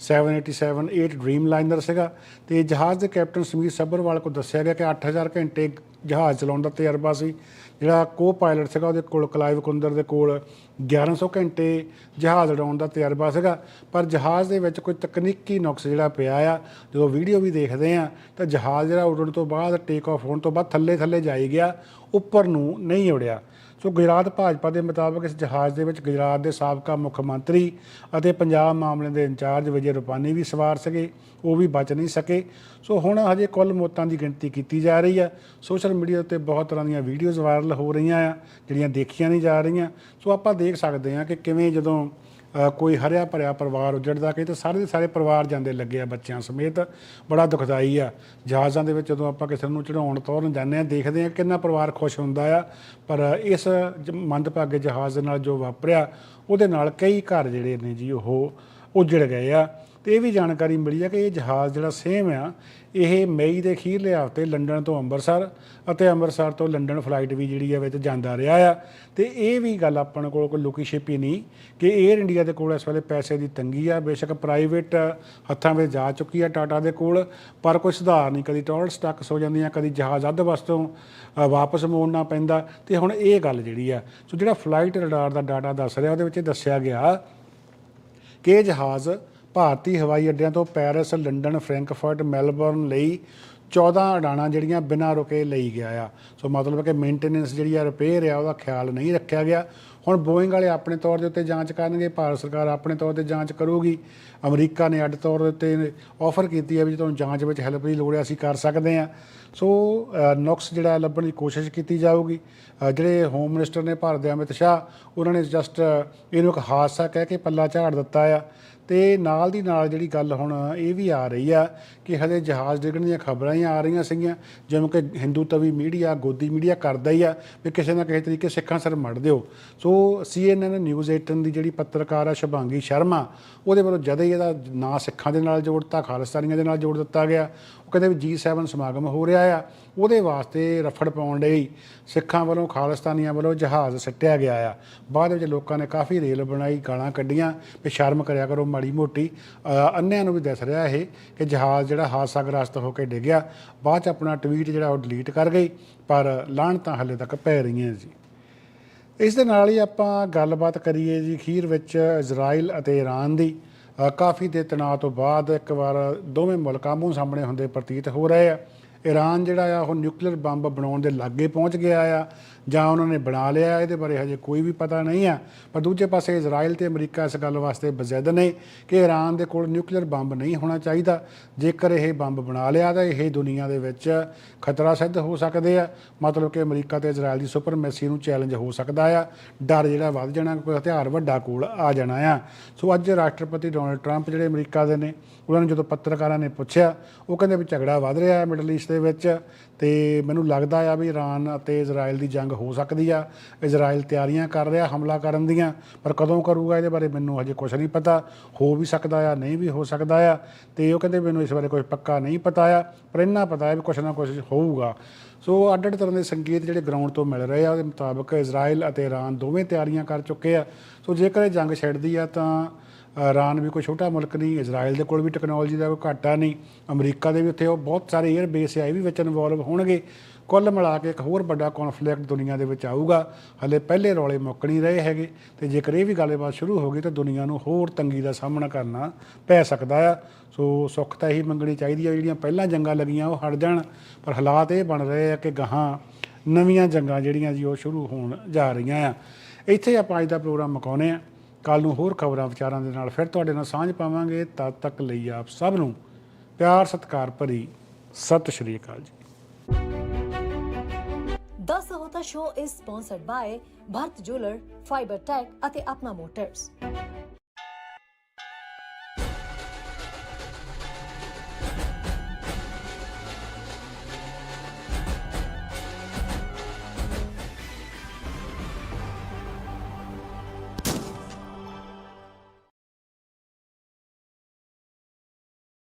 787 8 ਡ੍ਰੀਮ ਲਾਈਨਰ ਸੀਗਾ ਤੇ ਜਹਾਜ਼ ਦੇ ਕੈਪਟਨ ਸਮੀਰ ਸੱਭਰਵਾਲ ਕੋ ਦੱਸਿਆ ਗਿਆ ਕਿ 8000 ਘੰਟੇ ਜਹਾਜ਼ ਚਲਾਉਣ ਦਾ ਤਜਰਬਾ ਸੀ। ਜਿਹੜਾ ਕੋ ਪਾਇਲਟ ਸੀਗਾ ਉਹਦੇ ਕੋਲ ਕਲਾਈਵ ਕੁੰਦਰ ਦੇ ਕੋਲ 1100 ਘੰਟੇ ਜਹਾਜ਼ ਉਡਾਉਣ ਦਾ ਤਜਰਬਾ ਸੀਗਾ। ਪਰ ਜਹਾਜ਼ ਦੇ ਵਿੱਚ ਕੋਈ ਤਕਨੀਕੀ ਨੁਕਸ ਜਿਹੜਾ ਪਿਆ ਆ, ਜਦੋਂ ਵੀਡੀਓ ਵੀ ਦੇਖਦੇ ਆ, ਤਾਂ ਜਹਾਜ਼ ਜਿਹੜਾ ਉੱਡਣ ਤੋਂ ਬਾਅਦ ਟੇਕ ਆਫ ਹੋਣ ਤੋਂ ਬਾਅਦ ਥੱਲੇ ਥੱਲੇ ਜਾਈ ਗਿਆ, ਉੱਪਰ ਨੂੰ ਨਹੀਂ ਉੜਿਆ। ਸੋ ਗੁਜਰਾਤ ਭਾਜਪਾ ਦੇ ਮੁਤਾਬਕ ਇਸ ਜਹਾਜ਼ ਦੇ ਵਿੱਚ ਗੁਜਰਾਤ ਦੇ ਸਾਬਕਾ ਮੁੱਖ ਮੰਤਰੀ ਅਤੇ ਪੰਜਾਬ ਮਾਮਲੇ ਦੇ ਇੰਚਾਰਜ ਵਿਜੇ ਰੁਪਾਨੀ ਵੀ ਸਵਾਰ ਸਕੇ ਉਹ ਵੀ ਬਚ ਨਹੀਂ ਸਕੇ। ਸੋ ਹੁਣ ਹਜੇ ਕੁੱਲ ਮੌਤਾਂ ਦੀ ਗਿਣਤੀ ਕੀਤੀ ਜਾ ਰਹੀ ਹੈ ਸੋਸ਼ਲ ਮੀਡੀਆ ਉੱਤੇ ਬਹੁਤ ਤਰ੍ਹਾਂ ਦੀਆਂ ਵੀਡੀਓਜ਼ ਵਾਇਰਲ ਹੋ ਰਹੀਆਂ ਆ, ਜਿਹੜੀਆਂ ਦੇਖੀਆਂ ਨਹੀਂ ਜਾ ਰਹੀਆਂ। ਸੋ ਆਪਾਂ ਦੇਖ ਸਕਦੇ ਹਾਂ ਕਿ ਕਿਵੇਂ ਜਦੋਂ ਕੋਈ ਹਰਿਆ ਭਰਿਆ ਪਰਿਵਾਰ ਉਜੜਦਾ, ਕਈ ਤਾਂ ਸਾਰੇ ਦੇ ਸਾਰੇ ਪਰਿਵਾਰ ਜਾਂਦੇ ਲੱਗੇ ਆ ਬੱਚਿਆਂ ਸਮੇਤ, ਬੜਾ ਦੁਖਦਾਈ ਆ। ਜਹਾਜ਼ਾਂ ਦੇ ਵਿੱਚ ਜਦੋਂ ਆਪਾਂ ਕਿਸੇ ਨੂੰ ਚੜਾਉਣ ਤੋਰਨ ਜਾਂਦੇ ਆ, ਦੇਖਦੇ ਆ ਕਿੰਨਾ ਪਰਿਵਾਰ ਖੁਸ਼ ਹੁੰਦਾ ਆ। ਪਰ ਇਸ ਜ- ਮੰਦਭਾਗੇ ਜਹਾਜ਼ ਦੇ ਨਾਲ ਜੋ ਵਾਪਰਿਆ, ਉਹਦੇ ਨਾਲ ਕਈ ਘਰ ਜਿਹੜੇ ਨੇ ਜੀ ਉਹ ਉਜੜ ਗਏ ਆ। ਤੇ ਇਹ ਵੀ ਜਾਣਕਾਰੀ ਮਿਲੀ ਆ ਕਿ ਇਹ ਜਹਾਜ਼ ਜਿਹੜਾ ਸੇਮ ਆ, ਇਹ ਮਈ ਦੇ ਅਖੀਰਲੇ ਹਫ਼ਤੇ ਲੰਡਨ ਤੋਂ ਅੰਮ੍ਰਿਤਸਰ ਅਤੇ ਅੰਮ੍ਰਿਤਸਰ ਤੋਂ ਲੰਡਨ ਫਲਾਈਟ ਵੀ ਜਿਹੜੀ ਆ ਵਿੱਚ ਜਾਂਦਾ ਰਿਹਾ ਆ। ਤੇ ਇਹ ਵੀ ਗੱਲ ਆਪਾਂ ਕੋਲ ਕੋਈ ਲੁਕੀ ਛਿਪੀ ਨਹੀਂ ਕਿ 에ਅਰ ਇੰਡੀਆ ਦੇ ਕੋਲ ਇਸ ਵੇਲੇ ਪੈਸੇ ਦੀ ਤੰਗੀ ਆ। ਬੇਸ਼ੱਕ ਪ੍ਰਾਈਵੇਟ ਹੱਥਾਂ ਵਿੱਚ ਜਾ ਚੁੱਕੀ ਆ ਟਾਟਾ ਦੇ ਕੋਲ, ਪਰ ਕੋਈ ਸੁਧਾਰ ਨਹੀਂ, ਕਦੀ ਟੋਲ ਸਟਾਕਸ ਹੋ ਜਾਂਦੀਆਂ, ਕਦੀ ਜਹਾਜ਼ ਅੱਧ ਵਸਤੋਂ ਵਾਪਸ ਮੋੜਨਾ ਪੈਂਦਾ। ਤੇ ਹੁਣ ਇਹ ਗੱਲ ਜਿਹੜੀ ਆ, ਸੋ ਜਿਹੜਾ ਫਲਾਈਟ ਰਡਾਰ ਦਾ ਡਾਟਾ ਦੱਸ ਰਿਹਾ, ਉਹਦੇ ਵਿੱਚ ਇਹ ਦੱਸਿਆ ਗਿਆ ਕਿ ਇਹ ਜਹਾਜ਼ ਭਾਰਤੀ ਹਵਾਈ ਅੱਡਿਆਂ ਤੋਂ ਪੈਰਿਸ, ਲੰਡਨ, ਫ੍ਰੈਂਕਫਰਟ, ਮੈਲਬੌਰਨ ਲਈ 14 ਉਡਾਣਾਂ ਜਿਹੜੀਆਂ ਬਿਨਾਂ ਰੁਕੇ ਲਈ ਗਿਆ ਆ। ਸੋ ਮਤਲਬ ਕਿ ਮੇਨਟੇਨੈਂਸ ਜਿਹੜੀ ਆ ਰਿਪੇਅਰ ਆ, ਉਹਦਾ ਖਿਆਲ ਨਹੀਂ ਰੱਖਿਆ ਗਿਆ। ਹੁਣ ਬੋਇੰਗ ਵਾਲੇ ਆਪਣੇ ਤੌਰ ਦੇ ਉੱਤੇ ਜਾਂਚ ਕਰਨਗੇ, ਭਾਰਤ ਸਰਕਾਰ ਆਪਣੇ ਤੌਰ ਤੇ ਜਾਂਚ ਕਰੂਗੀ। ਅਮਰੀਕਾ ਨੇ ਅੱਡ ਤੌਰ ਦੇ ਉੱਤੇ ਆਫਰ ਕੀਤੀ ਹੈ ਵੀ ਜੇ ਤੁਹਾਨੂੰ ਜਾਂਚ ਵਿੱਚ ਹੈਲਪ ਦੀ ਲੋੜ ਹੈ ਅਸੀਂ ਕਰ ਸਕਦੇ ਹਾਂ ਸੋ ਨੁਕਸ ਜਿਹੜਾ ਲੱਭਣ ਦੀ ਕੋਸ਼ਿਸ਼ ਕੀਤੀ ਜਾਊਗੀ। ਜਿਹੜੇ ਹੋਮ ਮਿਨਿਸਟਰ ਨੇ ਭਾਰਤ ਦੇ ਅਮਿਤ ਸ਼ਾਹ, ਉਹਨਾਂ ਨੇ ਜਸਟ ਇਹਨੂੰ ਇੱਕ ਹਾਦਸਾ ਕਹਿ ਕੇ ਪੱਲਾ ਝਾੜ ਦਿੱਤਾ ਆ। ਤੇ ਨਾਲ ਦੀ ਨਾਲ ਜਿਹੜੀ ਗੱਲ ਹੁਣ ਇਹ ਵੀ ਆ ਰਹੀ ਆ ਕਿ ਹਲੇ ਜਹਾਜ਼ ਡਿੱਗਣ ਦੀਆਂ ਖਬਰਾਂ ਹੀ ਆ ਰਹੀਆਂ ਸੀਗੀਆਂ, ਜਿਵੇਂ ਕਿ ਹਿੰਦੂ ਤਵੀ ਮੀਡੀਆ ਗੋਦੀ ਮੀਡੀਆ ਕਰਦਾ ਹੀ ਆ ਵੀ ਕਿਸੇ ਨਾ ਕਿਸੇ ਤਰੀਕੇ ਸਿੱਖਾਂ ਸਰ ਮੜ ਦਿਓ। ਸੋ CNN ਨਿਊਜ਼ 18 ਦੀ ਜਿਹੜੀ ਪੱਤਰਕਾਰ ਆ ਸ਼ਭਾਂਗੀ ਸ਼ਰਮਾ, ਉਹਦੇ ਵੱਲੋਂ ਜਦ ਹੀ ਇਹਦਾ ਨਾਂ ਸਿੱਖਾਂ ਦੇ ਨਾਲ ਜੋੜਤਾ ਖਾਲਿਸਤਾਨੀਆਂ ਦੇ ਨਾਲ ਜੋੜ ਦਿੱਤਾ ਗਿਆ ਉਹ ਕਹਿੰਦੇ ਵੀ G7 ਸਮਾਗਮ ਹੋ ਰਿਹਾ ਆ ਉਹਦੇ ਵਾਸਤੇ ਰਫੜ ਪਾਉਣ ਲਈ ਸਿੱਖਾਂ ਵੱਲੋਂ ਖਾਲਿਸਤਾਨੀਆਂ ਵੱਲੋਂ ਜਹਾਜ਼ ਸੱਟਿਆ ਗਿਆ ਆ। ਬਾਅਦ ਵਿੱਚ ਲੋਕਾਂ ਨੇ ਕਾਫੀ ਰੇਲ ਬਣਾਈ ਗਾਲਾਂ ਕੱਢੀਆਂ ਵੀ ਸ਼ਰਮ ਕਰਿਆ ਕਰੋ ਮਾੜੀ ਮੋਟੀ। ਅ, ਅੰਨਿਆਂ ਨੂੰ ਵੀ ਦੱਸ ਰਿਹਾ ਇਹ ਕਿ ਜਹਾਜ਼ ਜਿਹੜਾ ਹਾਦਸਾਗ੍ਰਸਤ ਹੋ ਕੇ ਡਿੱਗਿਆ। ਬਾਅਦ ਚ ਆਪਣਾ ਟਵੀਟ ਜਿਹੜਾ ਉਹ ਡਿਲੀਟ ਕਰ ਗਈ ਪਰ ਲਾਹਣਤਾਂ ਹਲੇ ਤੱਕ ਪੈ ਰਹੀਆਂ ਜੀ। ਇਸ ਦੇ ਨਾਲ ਹੀ ਆਪਾਂ ਗੱਲਬਾਤ ਕਰੀਏ ਜੀ ਖੀਰ ਵਿੱਚ ਇਜ਼ਰਾਈਲ ਅਤੇ ਈਰਾਨ ਦੀ। ਕਾਫੀ ਦੇ ਤਣਾਅ ਤੋਂ ਬਾਅਦ ਇੱਕ ਵਾਰ ਦੋਵੇਂ ਮੁਲਕ ਆਮੋ ਸਾਹਮਣੇ ਹੁੰਦੇ ਪ੍ਰਤੀਤ ਹੋ ਰਹੇ ਆ। ਈਰਾਨ ਜਿਹੜਾ ਆ, ਉਹ ਨਿਊਕਲੀਅਰ ਬੰਬ ਬਣਾਉਣ ਦੇ ਲਾਗੇ ਪਹੁੰਚ ਗਿਆ ਆ। ਜਾਂ ਉਹਨਾਂ ਨੇ ਬਣਾ ਲਿਆ, ਇਹਦੇ ਬਾਰੇ ਹਜੇ ਕੋਈ ਵੀ ਪਤਾ ਨਹੀਂ ਆ। ਪਰ ਦੂਜੇ ਪਾਸੇ ਇਜ਼ਰਾਈਲ ਤੇ ਅਮਰੀਕਾ ਇਸ ਗੱਲ ਵਾਸਤੇ ਬਜ਼ਿੱਦ ਨੇ ਕਿ ਈਰਾਨ ਦੇ ਕੋਲ ਨਿਊਕਲੀਅਰ ਬੰਬ ਨਹੀਂ ਹੋਣਾ ਚਾਹੀਦਾ। ਜੇਕਰ ਇਹ ਬੰਬ ਬਣਾ ਲਿਆ ਤਾਂ ਇਹ ਦੁਨੀਆ ਦੇ ਵਿੱਚ ਖਤਰਾ ਸਿੱਧ ਹੋ ਸਕਦੇ ਆ। ਮਤਲਬ ਕਿ ਅਮਰੀਕਾ ਤੇ ਇਜ਼ਰਾਈਲ ਦੀ ਸੁਪਰਮੈਸੀ ਨੂੰ ਚੈਲੰਜ ਹੋ ਸਕਦਾ ਆ। ਡਰ ਜਿਹੜਾ ਵੱਧ ਜਾਣਾ, ਕੋਈ ਹਥਿਆਰ ਵੱਡਾ ਕੋਲ ਆ ਜਾਣਾ ਆ। ਸੋ ਅੱਜ ਰਾਸ਼ਟਰਪਤੀ ਡੋਨਲਡ ਟਰੰਪ ਜਿਹੜੇ ਅਮਰੀਕਾ ਦੇ ਨੇ, ਉਹਨਾਂ ਨੂੰ ਜਦੋਂ ਪੱਤਰਕਾਰਾਂ ਨੇ ਪੁੱਛਿਆ, ਉਹ ਕਹਿੰਦੇ ਵੀ ਝਗੜਾ ਵੱਧ ਰਿਹਾ ਹੈ ਮਿਡਲ ਈਸਟ ਦੇ ਵਿੱਚ। ਤੇ ਮੈਨੂੰ ਲੱਗਦਾ ਆ ਵੀ ਇਰਾਨ ਅਤੇ ਇਜ਼ਰਾਈਲ ਦੀ ਜੰਗ ਹੋ ਸਕਦੀ ਆ। ਇਜ਼ਰਾਈਲ ਤਿਆਰੀਆਂ ਕਰ ਰਿਹਾ, ਹਮਲਾ ਕਰਨ ਦੀਆਂ, ਪਰ ਕਦੋਂ ਕਰੂਗਾ ਇਹਦੇ ਬਾਰੇ ਮੈਨੂੰ ਹਜੇ ਕੁਝ ਨਹੀਂ ਪਤਾ। ਹੋ ਵੀ ਸਕਦਾ ਆ, ਨਹੀਂ ਵੀ ਹੋ ਸਕਦਾ ਆ, ਤੇ ਉਹ ਕਹਿੰਦੇ ਮੈਨੂੰ ਇਸ ਬਾਰੇ ਕੁਝ ਪੱਕਾ ਨਹੀਂ ਪਤਾ ਆ, ਪਰ ਇੰਨਾ ਪਤਾ ਹੈ ਵੀ ਕੁਝ ਨਾ ਕੁਝ ਹੋਊਗਾ। ਸੋ ਅੱਡ ਅੱਡ ਤਰ੍ਹਾਂ ਦੇ ਸੰਕੇਤ ਜਿਹੜੇ ਗਰਾਊਂਡ ਤੋਂ ਮਿਲ ਰਹੇ ਆ, ਉਹਦੇ ਮੁਤਾਬਕ ਇਜ਼ਰਾਈਲ ਅਤੇ ਇਰਾਨ ਦੋਵੇਂ ਤਿਆਰੀਆਂ ਕਰ ਚੁੱਕੇ ਆ। ਸੋ ਜੇਕਰ ਇਹ ਜੰਗ ਛਿੜਦੀ ਆ ਤਾਂ ਈਰਾਨ ਵੀ ਕੋਈ ਛੋਟਾ ਮੁਲਕ ਨਹੀਂ ਇਜ਼ਰਾਈਲ ਦੇ ਕੋਲ ਵੀ ਟੈਕਨੋਲੋਜੀ ਦਾ ਕੋਈ ਘਾਟਾ ਨਹੀਂ, ਅਮਰੀਕਾ ਦੇ ਵੀ ਉੱਥੇ ਉਹ ਬਹੁਤ ਸਾਰੇ 에ਅਰ ਬੇਸ ਆ ਇਹ ਵੀ ਵਿੱਚ ਇਨਵੋਲਵ ਹੋਣਗੇ। ਕੁੱਲ ਮਿਲਾ ਕੇ ਇੱਕ ਹੋਰ ਵੱਡਾ ਕਨਫਲਿਕਟ ਦੁਨੀਆ ਦੇ ਵਿੱਚ ਆਊਗਾ। ਹਲੇ ਪਹਿਲੇ ਰੌਲੇ ਮੁੱਕ ਨਹੀਂ ਰਹੇ ਹੈਗੇ ਤੇ ਜੇਕਰ ਇਹ ਵੀ ਗੱਲਬਾਤ ਸ਼ੁਰੂ ਹੋ ਗਈ ਤਾਂ ਦੁਨੀਆ ਨੂੰ ਹੋਰ ਤੰਗੀ ਦਾ ਸਾਹਮਣਾ ਕਰਨਾ ਪੈ ਸਕਦਾ ਆ। ਸੋ ਸੁੱਖ ਤਾਂ ਇਹੀ ਮੰਗਣੀ ਚਾਹੀਦੀ ਆ, ਜਿਹੜੀਆਂ ਪਹਿਲਾਂ ਜੰਗਾਂ ਲੱਗੀਆਂ ਉਹ ਹਟ ਜਾਣ, ਪਰ ਹਾਲਾਤ ਇਹ ਬਣ ਰਹੇ ਆ ਕਿ ਗਾਹਾਂ ਨਵੀਆਂ ਜੰਗਾਂ ਜਿਹੜੀਆਂ ਜੀ ਉਹ ਸ਼ੁਰੂ ਹੋਣ ਜਾ ਰਹੀਆਂ ਆ। ਇੱਥੇ ਆਪਾਂ ਅੱਜ ਦਾ ਪ੍ਰੋਗਰਾਮ ਮੁਕਾਉਂਦੇ ਆ। ਕੱਲ ਨੂੰ ਹੋਰ ਖਬਰਾਂ ਵਿਚਾਰਾਂ ਦੇ ਨਾਲ ਫਿਰ ਤੁਹਾਡੇ ਨਾਲ ਸਾਂਝ ਪਾਵਾਂਗੇ। ਤਦ ਤੱਕ ਲਈ ਆਪ ਸਭ ਨੂੰ ਪਿਆਰ ਸਤਿਕਾਰ ਭਰੀ ਸਤਿ ਸ਼੍ਰੀ ਅਕਾਲ ਜੀ। The Sahota Show is sponsored by Bharat Jeweler, Fiber Tech ਅਤੇ ਆਪਣਾ ਮੋਟਰਸ